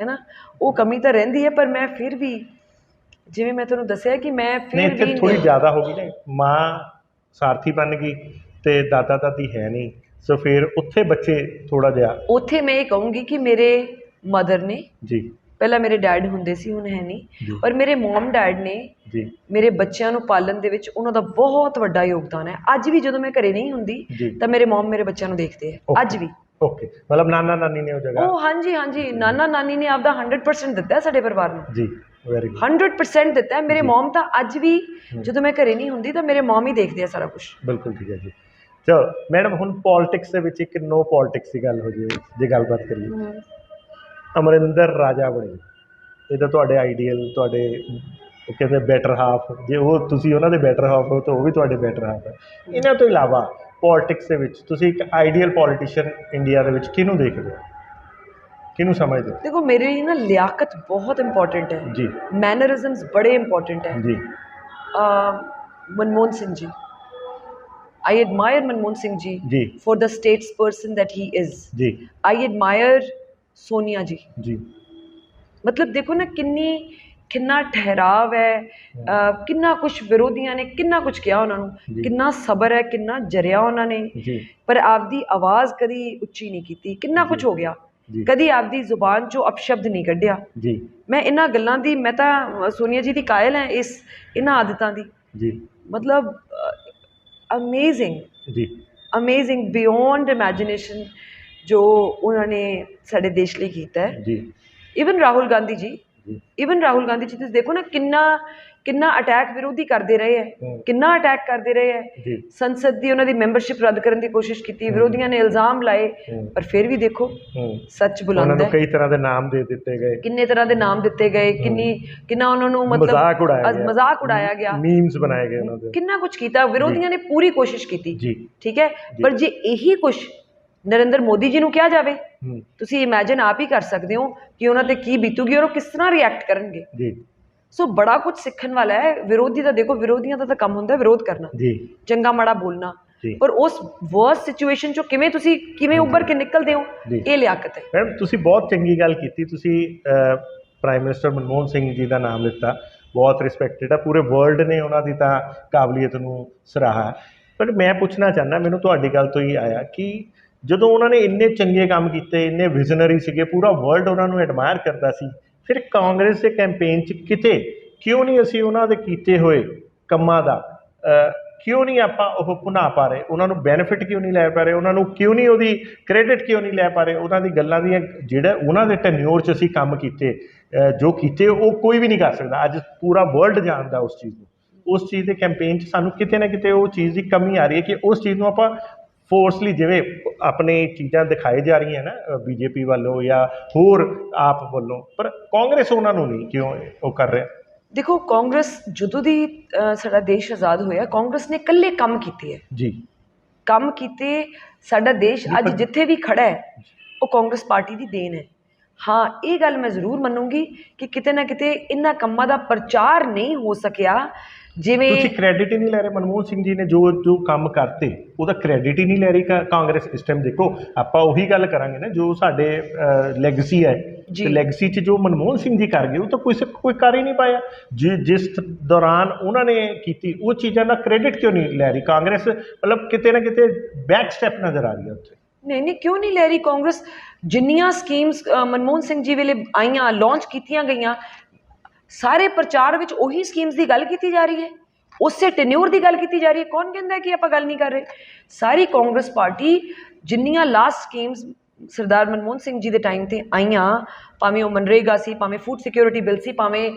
ਹੈ ਨਾ ਉਹ ਕਮੀ ਤਾਂ ਰਹਿੰਦੀ ਹੈ ਪਰ ਮੈਂ ਫਿਰ ਵੀ ਜਿਵੇਂ ਮੈਂ ਤੁਹਾਨੂੰ ਦੱਸਿਆ ਕਿ ਮੈਂ ਨਹੀਂ ਫਿਰ ਇੱਥੇ ਵੀ ਥੋੜੀ ਜ਼ਿਆਦਾ ਹੋ ਗਈ ਨਾ। ਮਾਂ ਸਾਰਥੀ ਬਣ ਗਈ ਤੇ ਦਾਦਾ ਦਾਦੀ ਹੈ ਨਹੀਂ। ਸੋ ਫਿਰ ਉੱਥੇ ਬੱਚੇ ਥੋੜਾ ਜਿਹਾ ਉੱਥੇ ਮੈਂ ਇਹ ਕਹੂੰਗੀ ਕਿ ਮੇਰੇ ਮਦਰ ਨੇ ਜੀ। ਪਹਿਲਾਂ ਮੇਰੇ ਡੈਡ ਹੁੰਦੇ ਸੀ ਹੁਣ ਹੈ ਨਹੀਂ। ਔਰ ਮੇਰੇ ਮਮ ਡੈਡ ਨੇ ਜੀ। ਮੇਰੇ ਬੱਚਿਆਂ ਨੂੰ ਪਾਲਣ ਦੇ ਵਿੱਚ ਉਹਨਾਂ ਦਾ ਬਹੁਤ ਵੱਡਾ ਯੋਗਦਾਨ ਹੈ। ਅੱਜ ਵੀ ਜਦੋਂ ਮੈਂ ਘਰੇ ਨਹੀਂ ਹੁੰਦੀ। ਤਾਂ ਮੇਰੇ ਮਮ ਮੇਰੇ ਬੱਚਿਆਂ ਨੂੰ ਦੇਖਦੇ ਆ. ਅੱਜ ਵੀ। ਓਕੇ ਮਤਲਬ ਨਾਨਾ ਨਾਨੀ ਨੇ ਉਹ ਜਗ੍ਹਾ? ਉਹ ਹਾਂਜੀ ਹਾਂਜੀ। ਨਾਨਾ ਨਾਨੀ ਨੇ ਆਪਦਾ 100% ਦਿੱਤਾ ਹੈ ਸਾਡੇ ਪਰਿਵਾਰ ਨੂੰ। ਜੀ ਵੈਰੀ ਗੁੱਡ 100% ਦਿੱਤਾ। ਹੈ ਮੇਰੇ ਮਮ ਤਾਂ ਅੱਜ ਵੀ ਜਦੋਂ ਮੈਂ ਘਰੇ ਨਹੀਂ ਹੁੰਦੀ ਤਾਂ ਮੇਰੇ ਮਮ ਹੀ ਦੇਖਦੇ ਆ ਸਾਰਾ ਕੁਝ ਬਿਲਕੁਲ ਠੀਕ ਹੈ ਜੀ। ਚਲੋ ਮੈਡਮ ਹੁਣ ਪੋਲਿਟਿਕਸ ਦੇ ਵਿੱਚ ਇੱਕ ਨੋ ਪੋਲਿਟਿਕਸ ਦੀ ਗੱਲ ਹੋ ਜਾਵੇ ਜੇ ਗੱਲਬਾਤ ਕਰੀਏ। ਅਮਰਿੰਦਰ ਰਾਜਾ ਬਣੇ। ਇਹ ਤਾਂ ਤੁਹਾਡੇ ਆਈਡੀਅਲ ਤੁਹਾਡੇ ਕਹਿੰਦੇ ਬੈਟਰ ਹਾਫ ਜੇ ਉਹ ਤੁਸੀਂ ਉਹਨਾਂ ਦੇ ਬੈਟਰ ਹਾਫ ਹੋ ਤਾਂ ਉਹ ਵੀ ਤੁਹਾਡੇ ਬੈਟਰ ਹਾਫ ਹੈ। ਇਹਨਾਂ ਤੋਂ ਇਲਾਵਾ ਪੋਲਿਟਿਕਸ ਦੇ ਵਿੱਚ ਤੁਸੀਂ ਇੱਕ ਆਈਡੀਅਲ ਪੋਲੀਟੀਸ਼ੀਅਨ ਇੰਡੀਆ ਦੇ ਵਿੱਚ ਕਿਹਨੂੰ ਦੇਖਦੇ ਹੋ? ਕਿਹਨੂੰ ਸਮਝਦੇ ਹੋ? ਦੇਖੋ ਮੇਰੇ ਲਈ ਨਾ ਲਿਆਕਤ ਬਹੁਤ ਇੰਪੋਰਟੈਂਟ ਹੈ। ਜੀ। ਮੈਨਰਿਜ਼ਮਸ ਬੜੇ ਇੰਪੋਰਟੈਂਟ ਹੈ। ਜੀ। ਮਨਮੋਹਨ ਸਿੰਘ ਜੀ। I admire Manmohan Singh ji ਜੀ। for the statesperson that he is. ਜੀ। I admire Sonia ji. ਜੀ। ਮਤਲਬ ਦੇਖੋ ਨਾ ਕਿੰਨੀ ਕਿੰਨਾ ਠਹਿਰਾਵ ਹੈ ਕਿੰਨਾ ਕੁਝ ਵਿਰੋਧੀਆਂ ਨੇ ਕਿੰਨਾ ਕੁਝ ਕਿਹਾ ਉਹਨਾਂ ਨੂੰ। ਕਿੰਨਾ ਸਬਰ ਹੈ ਕਿੰਨਾ ਜਰਿਆ ਉਹਨਾਂ ਨੇ। ਪਰ ਆਪਦੀ ਆਵਾਜ਼ ਕਦੀ ਉੱਚੀ ਨਹੀਂ ਕੀਤੀ ਕਿੰਨਾ ਕੁਝ ਹੋ ਗਿਆ। ਕਦੀ ਆਪਦੀ ਜ਼ੁਬਾਨ ਚੋਂ ਅਪਸ਼ਬਦ ਨਹੀਂ ਕੱਢਿਆ। ਜੀ। ਮੈਂ ਇਹਨਾਂ ਗੱਲਾਂ ਦੀ ਮੈਂ ਤਾਂ ਸੋਨੀਆ ਜੀ ਦੀ ਕਾਇਲ ਹਾਂ ਇਸ ਇਹਨਾਂ ਆਦਤਾਂ ਦੀ। ਜੀ। ਮਤਲਬ ਅਮੇਜ਼ਿੰਗ ਜੀ। ਅਮੇਜ਼ਿੰਗ ਬਿਯੋਂਡ ਇਮੇਜਿਨੇਸ਼ਨ ਜੋ ਉਹਨਾਂ ਨੇ ਸਾਡੇ ਦੇਸ਼ ਲਈ ਕੀਤਾ ਹੈ। ਜੀ। ਇਵਨ ਰਾਹੁਲ ਗਾਂਧੀ ਜੀ ਇਵਨ ਰਾਹੁਲ ਗਾਂਧੀ ਜੀ ਤੁਸੀਂ ਦੇਖੋ ਨਾ ਕਿੰਨਾ ਕਿੰਨਾ ਅਟੈਕ ਵਿਰੋਧੀ ਕਰਦੇ ਰਹੇ ਹੈ। ਕਿੰਨਾ ਅਟੈਕ ਕਰਦੇ ਰਹੇ ਹੈ। ਸੰਸਦ ਦੀ ਉਹਨਾਂ ਦੀ ਮੈਂਬਰਸ਼ਿਪ ਰੱਦ ਕਰਨ ਦੀ ਕੋਸ਼ਿਸ਼ ਕੀਤੀ ਵਿਰੋਧੀਆਂ ਨੇ ਇਲਜ਼ਾਮ ਲਾਏ। ਪਰ ਫਿਰ ਵੀ ਦੇਖੋ ਹੂੰ। ਸੱਚ ਉਹਨਾਂ ਬੁਲੰਦ ਨੂੰ ਹੈ। ਕਈ ਤਰ੍ਹਾਂ ਦੇ ਨਾਮ ਦੇ ਦਿੱਤੇ ਗਏ। ਕਿੰਨੇ ਤਰ੍ਹਾਂ ਦੇ ਨਾਮ ਦਿੱਤੇ ਗਏ ਕਿੰਨੀ ਕਿੰਨਾ ਉਹਨਾਂ ਨੂੰ ਮਤਲਬ ਮਜ਼ਾਕ ਉਡਾਇਆ ਗਿਆ। ਮਜ਼ਾਕ ਉਡਾਇਆ ਗਿਆ। ਮੀਮਸ ਬਣਾਏ ਗਏ ਉਹਨਾਂ ਦੇ। ਕਿੰਨਾ ਕੁਝ ਕੀਤਾ ਵਿਰੋਧੀਆਂ ਨੇ ਪੂਰੀ ਕੋਸ਼ਿਸ਼ ਕੀਤੀ। ਠੀਕ ਹੈ? ਪਰ ਜੇ ਇਹੀ ਕੁਝ ਨਰਿੰਦਰ ਮੋਦੀ ਜੀ ਨੂੰ ਕਿਹਾ ਜਾਵੇ? ਤੁਸੀਂ ਇਮੇਜਿਨ ਆਪ ਹੀ ਕਰ ਸਕਦੇ ਹੋ ਕਿ ਉਹਨਾਂ ਤੇ ਕੀ ਬੀਤੂਗੀ ਔਰ ਉਹ ਕਿਸ ਤਰ੍ਹਾਂ ਰਿਐਕਟ ਕਰਨਗੇ। ਜੀ। ਸੋ ਬੜਾ ਕੁਝ ਸਿੱਖਣ ਵਾਲਾ ਹੈ। ਵਿਰੋਧੀ ਦਾ ਦੇਖੋ ਵਿਰੋਧੀਆਂ ਦਾ ਤਾਂ ਕੰਮ ਹੁੰਦਾ ਵਿਰੋਧ ਕਰਨਾ। ਜੀ। ਚੰਗਾ ਮਾੜਾ ਬੋਲਣਾ। ਪਰ ਉਸ ਵਰਸ ਸਿਚੁਏਸ਼ਨ ਚੋਂ ਕਿਵੇਂ ਤੁਸੀਂ ਕਿਵੇਂ ਉੱਭਰ ਕੇ ਨਿਕਲਦੇ ਹੋ। ਇਹ ਲਿਆਕਤ ਹੈ। ਮੈਡਮ ਤੁਸੀਂ ਬਹੁਤ ਚੰਗੀ ਗੱਲ ਕੀਤੀ। ਤੁਸੀਂ ਪ੍ਰਾਈਮ ਮਿਨਿਸਟਰ ਮਨਮੋਹਨ ਸਿੰਘ ਜੀ ਦਾ ਨਾਮ ਲਿੱਤਾ। ਬਹੁਤ ਰਿਸਪੈਕਟਡ ਆ। ਪੂਰੇ ਵਰਲਡ ਨੇ ਉਹਨਾਂ ਦੀ ਤਾਂ ਕਾਬਲੀਅਤ ਨੂੰ ਸਰਾਹਾ। ਪਰ ਮੈਂ ਪੁੱਛਣਾ ਚਾਹੁੰਦਾ ਮੈਨੂੰ ਤੁਹਾਡੀ ਗੱਲ ਤੋਂ ਹੀ ਆਇਆ ਕਿ ਜਦੋਂ ਉਹਨਾਂ ਨੇ ਇੰਨੇ ਚੰਗੇ ਕੰਮ ਕੀਤੇ, ਇੰਨੇ ਵਿਜ਼ਨਰੀ ਸੀਗੇ, ਪੂਰਾ ਵਰਲਡ ਉਹਨਾਂ ਨੂੰ ਐਡਮਾਇਰ ਕਰਦਾ ਸੀ, ਫਿਰ ਕਾਂਗਰਸ ਦੇ ਕੈਂਪੇਨ 'ਚ ਕਿਤੇ ਕਿਉਂ ਨਹੀਂ ਅਸੀਂ ਉਹਨਾਂ ਦੇ ਕੀਤੇ ਹੋਏ ਕੰਮਾਂ ਦਾ? ਕਿਉਂ ਨਹੀਂ ਆਪਾਂ ਉਹ ਭੁਨਾ ਪਾ ਰਹੇ? ਉਹਨਾਂ ਨੂੰ ਬੈਨੀਫਿਟ ਕਿਉਂ ਨਹੀਂ ਲੈ ਪਾ ਰਹੇ? ਉਹਨਾਂ ਨੂੰ ਕਿਉਂ ਨਹੀਂ ਉਹਦੀ ਕ੍ਰੈਡਿਟ ਕਿਉਂ ਨਹੀਂ ਲੈ ਪਾ ਰਹੇ? ਉਹਨਾਂ ਦੀ ਗੱਲਾਂ ਦੀਆਂ ਜਿਹੜਾ ਉਹਨਾਂ ਦੇ ਟੈਨਿਓਰ 'ਚ ਅਸੀਂ ਕੰਮ ਕੀਤੇ ਜੋ ਕੀਤੇ, ਉਹ ਕੋਈ ਵੀ ਨਹੀਂ ਕਰ ਸਕਦਾ। ਅੱਜ ਪੂਰਾ ਵਰਲਡ ਜਾਣਦਾ ਉਸ ਚੀਜ਼ ਨੂੰ। ਉਸ ਚੀਜ਼ ਦੇ ਕੈਂਪੇਨ 'ਚ ਸਾਨੂੰ ਕਿਤੇ ਨਾ ਕਿਤੇ ਉਹ ਚੀਜ਼ ਦੀ ਕਮੀ ਆ ਰਹੀ ਹੈ ਕਿ ਉਸ ਚੀਜ਼ ਨੂੰ ਆਪਾਂ ਫੋਰਸਲੀ ਜਿਵੇਂ ਆਪਣੇ ਚੀਜ਼ਾਂ ਦਿਖਾਈ ਜਾ ਰਹੀਆਂ ਨਾ ਬੀਜੇਪੀ ਵੱਲੋਂ ਜਾਂ ਹੋਰ ਆਪ ਵੱਲੋਂ ਪਰ ਕਾਂਗਰਸ ਉਹਨਾਂ ਨੂੰ ਨਹੀਂ ਕਿਉਂ ਉਹ ਕਰ ਰਿਹਾ? ਦੇਖੋ ਕਾਂਗਰਸ ਜਦੋਂ ਦੀ ਸਾਡਾ ਦੇਸ਼ ਆਜ਼ਾਦ ਹੋਇਆ ਕਾਂਗਰਸ ਨੇ ਇਕੱਲੇ ਕੰਮ ਕੀਤੇ ਹੈ ਜੀ। ਕੰਮ ਕੀਤੇ ਸਾਡਾ ਦੇਸ਼ ਅੱਜ ਜਿੱਥੇ ਵੀ ਖੜਾ ਹੈ ਉਹ ਕਾਂਗਰਸ ਪਾਰਟੀ ਦੀ ਦੇਣ ਹੈ। ਹਾਂ ਇਹ ਗੱਲ ਮੈਂ ਜ਼ਰੂਰ ਮੰਨੂੰਗੀ ਕਿ ਕਿਤੇ ਨਾ ਕਿਤੇ ਇਹਨਾਂ ਕੰਮਾਂ ਦਾ ਪ੍ਰਚਾਰ ਨਹੀਂ ਹੋ ਸਕਿਆ ਜਿਵੇਂ ਤੁਸੀਂ ਕ੍ਰੈਡਿਟ ਹੀ ਨਹੀਂ ਲੈ ਰਹੇ ਮਨਮੋਹਨ ਸਿੰਘ ਜੀ ਨੇ ਜੋ ਜੋ ਕੰਮ ਕਰਤੇ ਉਹਦਾ ਕ੍ਰੈਡਿਟ ਹੀ ਨਹੀਂ ਲੈ ਰਹੀ ਕਾ- ਕਾਂਗਰਸ ਇਸ ਟਾਈਮ ਦੇਖੋ ਆਪਾਂ ਉਹੀ ਗੱਲ ਕਰਾਂਗੇ ਨਾ ਜੋ ਸਾਡੇ ਲੈਗਸੀ ਹੈ ਜੀ। ਤੇ ਲੈਗਸੀ 'ਚ ਜੋ ਮਨਮੋਹਨ ਸਿੰਘ ਜੀ ਕਰ ਗਏ ਉਹ ਤਾਂ ਕੋਈ ਕੋਈ ਕਰ ਹੀ ਨਹੀਂ ਪਾਇਆ। ਜਿ- ਜਿਸ ਦੌਰਾਨ ਉਹਨਾਂ ਨੇ ਕੀਤੀ ਉਹ ਚੀਜ਼ਾਂ ਦਾ ਕ੍ਰੈਡਿਟ ਕਿਉਂ ਨਹੀਂ ਲੈ ਰਹੀ? ਕਾਂਗਰਸ ਮਤਲਬ ਕਿਤੇ ਨਾ ਕਿਤੇ ਬੈਕ ਸਟੈਪ ਨਜ਼ਰ ਆ ਰਹੀ ਹੈ ਉੱਥੇ। ਨਹੀਂ ਨਹੀਂ ਕਿਉਂ ਨਹੀਂ ਲੈ ਰਹੀ ਕਾਂਗਰਸ? ਜਿੰਨੀਆਂ ਸਕੀਮਸ ਮਨਮੋਹਨ ਸਿੰਘ ਜੀ ਵੇਲੇ ਆਈਆਂ ਲਾਂਚ ਕੀਤੀਆਂ ਗਈਆਂ ਸਾਰੇ ਪ੍ਰਚਾਰ ਵਿੱਚ ਉਹੀ ਸਕੀਮਸ ਦੀ ਗੱਲ ਕੀਤੀ ਜਾ ਰਹੀ ਹੈ। ਉਸੇ ਟੈਨਿਓਰ ਦੀ ਗੱਲ ਕੀਤੀ ਜਾ ਰਹੀ ਹੈ। ਕੌਣ ਕਹਿੰਦਾ ਕਿ ਆਪਾਂ ਗੱਲ ਨਹੀਂ ਕਰ ਰਹੇ? ਸਾਰੀ ਕਾਂਗਰਸ ਪਾਰਟੀ ਜਿੰਨੀਆਂ ਲਾਸਟ ਸਕੀਮਸ ਸਰਦਾਰ ਮਨਮੋਹਨ ਸਿੰਘ ਜੀ ਦੇ ਟਾਈਮ ਤੇ ਆਈਆਂ, ਭਾਵੇਂ ਉਹ ਮਨਰੇਗਾ ਸੀ, ਭਾਵੇਂ ਫੂਡ ਸਿਕਿਉਰਿਟੀ ਬਿੱਲ ਸੀ, ਭਾਵੇਂ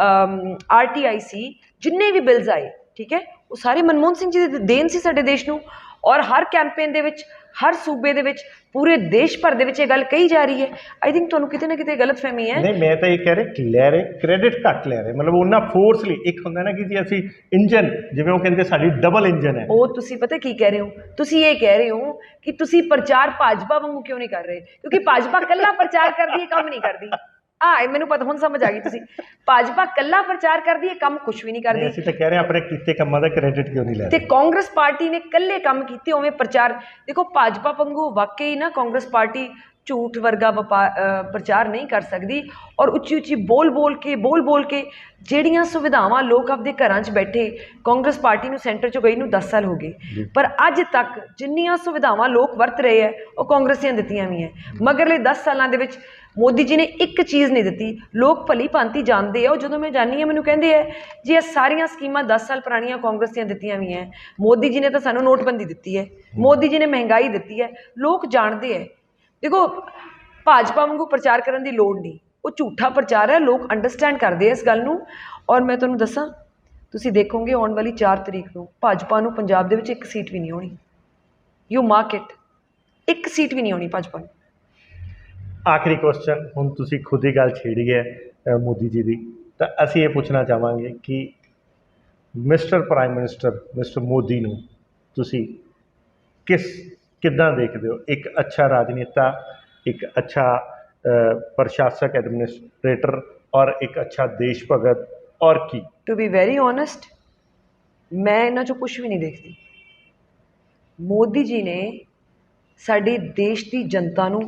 ਆਰਟੀਆਈ ਸੀ, ਜਿੰਨੇ ਵੀ ਬਿੱਲਸ ਆਏ, ਠੀਕ ਹੈ, ਉਹ ਸਾਰੇ ਮਨਮੋਹਨ ਸਿੰਘ ਜੀ ਦੇ ਦੇਣ ਸੀ ਸਾਡੇ ਦੇਸ਼ ਨੂੰ। ਔਰ ਹਰ ਕੈਂਪੇਨ ਦੇ ਵਿੱਚ ਹਰ ਸੂਬੇ ਦੇ ਵਿੱਚ ਪੂਰੇ ਦੇਸ਼ ਭਰ ਦੇ ਵਿੱਚ ਇਹ ਗੱਲ ਕਹੀ ਜਾ ਰਹੀ ਹੈ। ਆਈ ਥਿੰਕ ਤੁਹਾਨੂੰ ਕਿਤੇ ਨਾ ਕਿਤੇ ਗਲਤਫਹਿਮੀ ਹੈ। ਨਹੀਂ ਮੈਂ ਤਾਂ ਇਹ ਕਹਿ ਰਿਹਾ ਕਿ ਲੈ ਰਹੇ ਕ੍ਰੈਡਿਟ ਘੱਟ ਲੈ ਰਹੇ। ਮਤਲਬ ਉਹਨਾਂ ਫੋਰਸਲੀ ਇੱਕ ਹੁੰਦਾ ਨਾ ਕਿ ਜੀ ਅਸੀਂ ਇੰਜਨ ਜਿਵੇਂ ਉਹ ਕਹਿੰਦੇ ਸਾਡੀ ਡਬਲ ਇੰਜਨ ਹੈ। ਉਹ ਤੁਸੀਂ ਪਤਾ ਕੀ ਕਹਿ ਰਹੇ ਹੋ? ਤੁਸੀਂ ਇਹ ਕਹਿ ਰਹੇ ਹੋ ਕਿ ਤੁਸੀਂ ਪ੍ਰਚਾਰ ਭਾਜਪਾ ਵਾਂਗੂ ਕਿਉਂ ਨਹੀਂ ਕਰ ਰਹੇ? ਕਿਉਂਕਿ ਭਾਜਪਾ ਕੱਲਾ ਪ੍ਰਚਾਰ ਕਰਦੀ ਹੈ ਕੰਮ ਨਹੀਂ ਕਰਦੀ। ਆ ਮੈਨੂੰ ਪਤਾ ਹੁਣ ਸਮਝ ਆ ਗਈ ਤੁਸੀਂ। ਭਾਜਪਾ ਕੱਲਾ ਪ੍ਰਚਾਰ ਕਰਦੀ ਹੈ ਕੰਮ ਕੁਝ ਵੀ ਨਹੀਂ ਕਰਦੀ। ਅਸੀਂ ਤਾਂ ਕਹਿ ਰਹੇ ਆਪਣੇ ਕੀਤੇ ਕੰਮਾਂ ਦਾ ਕ੍ਰੈਡਿਟ ਕਿਉਂ ਨਹੀਂ ਲੈ ਤੇ ਕਾਂਗਰਸ ਪਾਰਟੀ ਨੇ ਕੱਲੇ ਕੰਮ ਕੀਤੇ ਉਵੇਂ ਪ੍ਰਚਾਰ। ਦੇਖੋ ਭਾਜਪਾ ਵਾਂਗੂ ਵਾਕਈ ਨਾ ਕਾਂਗਰਸ ਪਾਰਟੀ ਝੂਠ ਵਰਗਾ ਵਪਾ- ਅ, ਪ੍ਰਚਾਰ ਨਹੀਂ ਕਰ ਸਕਦੀ ਔਰ ਉੱਚੀ ਉੱਚੀ ਬੋਲ ਬੋਲ ਕੇ ਬੋਲ ਬੋਲ ਕੇ ਜਿਹੜੀਆਂ ਸੁਵਿਧਾਵਾਂ ਲੋਕ ਆਪਦੇ ਘਰਾਂ 'ਚ ਬੈਠੇ ਕਾਂਗਰਸ ਪਾਰਟੀ ਨੂੰ ਸੈਂਟਰ 'ਚ ਗਈ ਨੂੰ 10 ਸਾਲ ਹੋ ਗਏ। ਪਰ ਅੱਜ ਤੱਕ ਜਿੰਨੀਆਂ ਸੁਵਿਧਾਵਾਂ ਲੋਕ ਵਰਤ ਰਹੇ ਹੈ ਉਹ ਕਾਂਗਰਸੀਆਂ ਦਿੱਤੀਆਂ ਵੀ ਹੈ ਮਗਰਲੇ 10 ਸਾਲਾਂ ਦੇ ਵਿੱਚ ਮੋਦੀ ਜੀ ਨੇ ਇੱਕ ਚੀਜ਼ ਨਹੀਂ ਦਿੱਤੀ ਲੋਕ ਭਲੀ ਭਾਂਤੀ ਜਾਣਦੇ ਆ ਉਹ ਜਦੋਂ ਮੈਂ ਜਾਣੀ ਆ ਮੈਨੂੰ ਕਹਿੰਦੇ ਆ ਜੀ ਇਹ ਸਾਰੀਆਂ ਸਕੀਮਾਂ 10 ਸਾਲ ਪੁਰਾਣੀਆਂ ਕਾਂਗਰਸ ਦੀਆਂ ਦਿੱਤੀਆਂ ਵੀ ਹੈ ਮੋਦੀ ਜੀ ਨੇ ਤਾਂ ਸਾਨੂੰ ਨੋਟਬੰਦੀ ਦਿੱਤੀ ਹੈ। ਮੋਦੀ ਜੀ ਨੇ ਮਹਿੰਗਾਈ ਦਿੱਤੀ ਹੈ ਲੋਕ ਜਾਣਦੇ ਹੈ ਦੇਖੋ, ਭਾਜਪਾ ਵਾਂਗੂ ਪ੍ਰਚਾਰ ਕਰਨ ਦੀ ਲੋੜ ਨਹੀਂ। ਉਹ ਝੂਠਾ ਪ੍ਰਚਾਰ ਹੈ, ਲੋਕ ਅੰਡਰਸਟੈਂਡ ਕਰਦੇ ਆ ਇਸ ਗੱਲ ਨੂੰ। ਔਰ ਮੈਂ ਤੁਹਾਨੂੰ ਦੱਸਾਂ, ਤੁਸੀਂ ਦੇਖੋਗੇ ਆਉਣ ਵਾਲੀ 4 ਤਰੀਕ ਨੂੰ, ਭਾਜਪਾ ਨੂੰ ਪੰਜਾਬ ਦੇ ਵਿੱਚ ਇੱਕ ਸੀਟ ਵੀ ਨਹੀਂ ਆਉਣੀ। ਯੂ ਮਾਰਕ ਇਟ ਇੱਕ ਸੀਟ ਵੀ ਨਹੀਂ ਆਉਣੀ ਭਾਜਪਾ ਨੂੰ। ਆਖਰੀ ਕੁਐਸਚਨ ਹੁਣ ਤੁਸੀਂ ਖੁਦ ਹੀ ਗੱਲ ਛੇੜੀ ਹੈ ਮੋਦੀ ਜੀ ਦੀ। ਤਾਂ ਅਸੀਂ ਇਹ ਪੁੱਛਣਾ ਚਾਹਾਂਗੇ ਕਿ mister prime minister, mister Modi ਨੂੰ ਤੁਸੀਂ ਕਿਸ ਕਿੱਦਾਂ ਦੇਖਦੇ ਹੋ? ਇੱਕ ਅੱਛਾ ਰਾਜਨੇਤਾ ਇੱਕ ਅੱਛਾ ਪ੍ਰਸ਼ਾਸਕ ਐਡਮਿਨਿਸਟ੍ਰੇਟਰ ਔਰ ਇੱਕ ਅੱਛਾ ਦੇਸ਼ ਭਗਤ ਔਰ ਕੀ? ਟੂ ਬੀ ਵੈਰੀ ਓਨੈਸਟ ਮੈਂ ਇਹਨਾਂ ਚੋਂ ਕੁਝ ਵੀ ਨਹੀਂ ਦੇਖਦੀ। ਮੋਦੀ ਜੀ ਨੇ ਸਾਡੀ ਦੇਸ਼ ਦੀ ਜਨਤਾ ਨੂੰ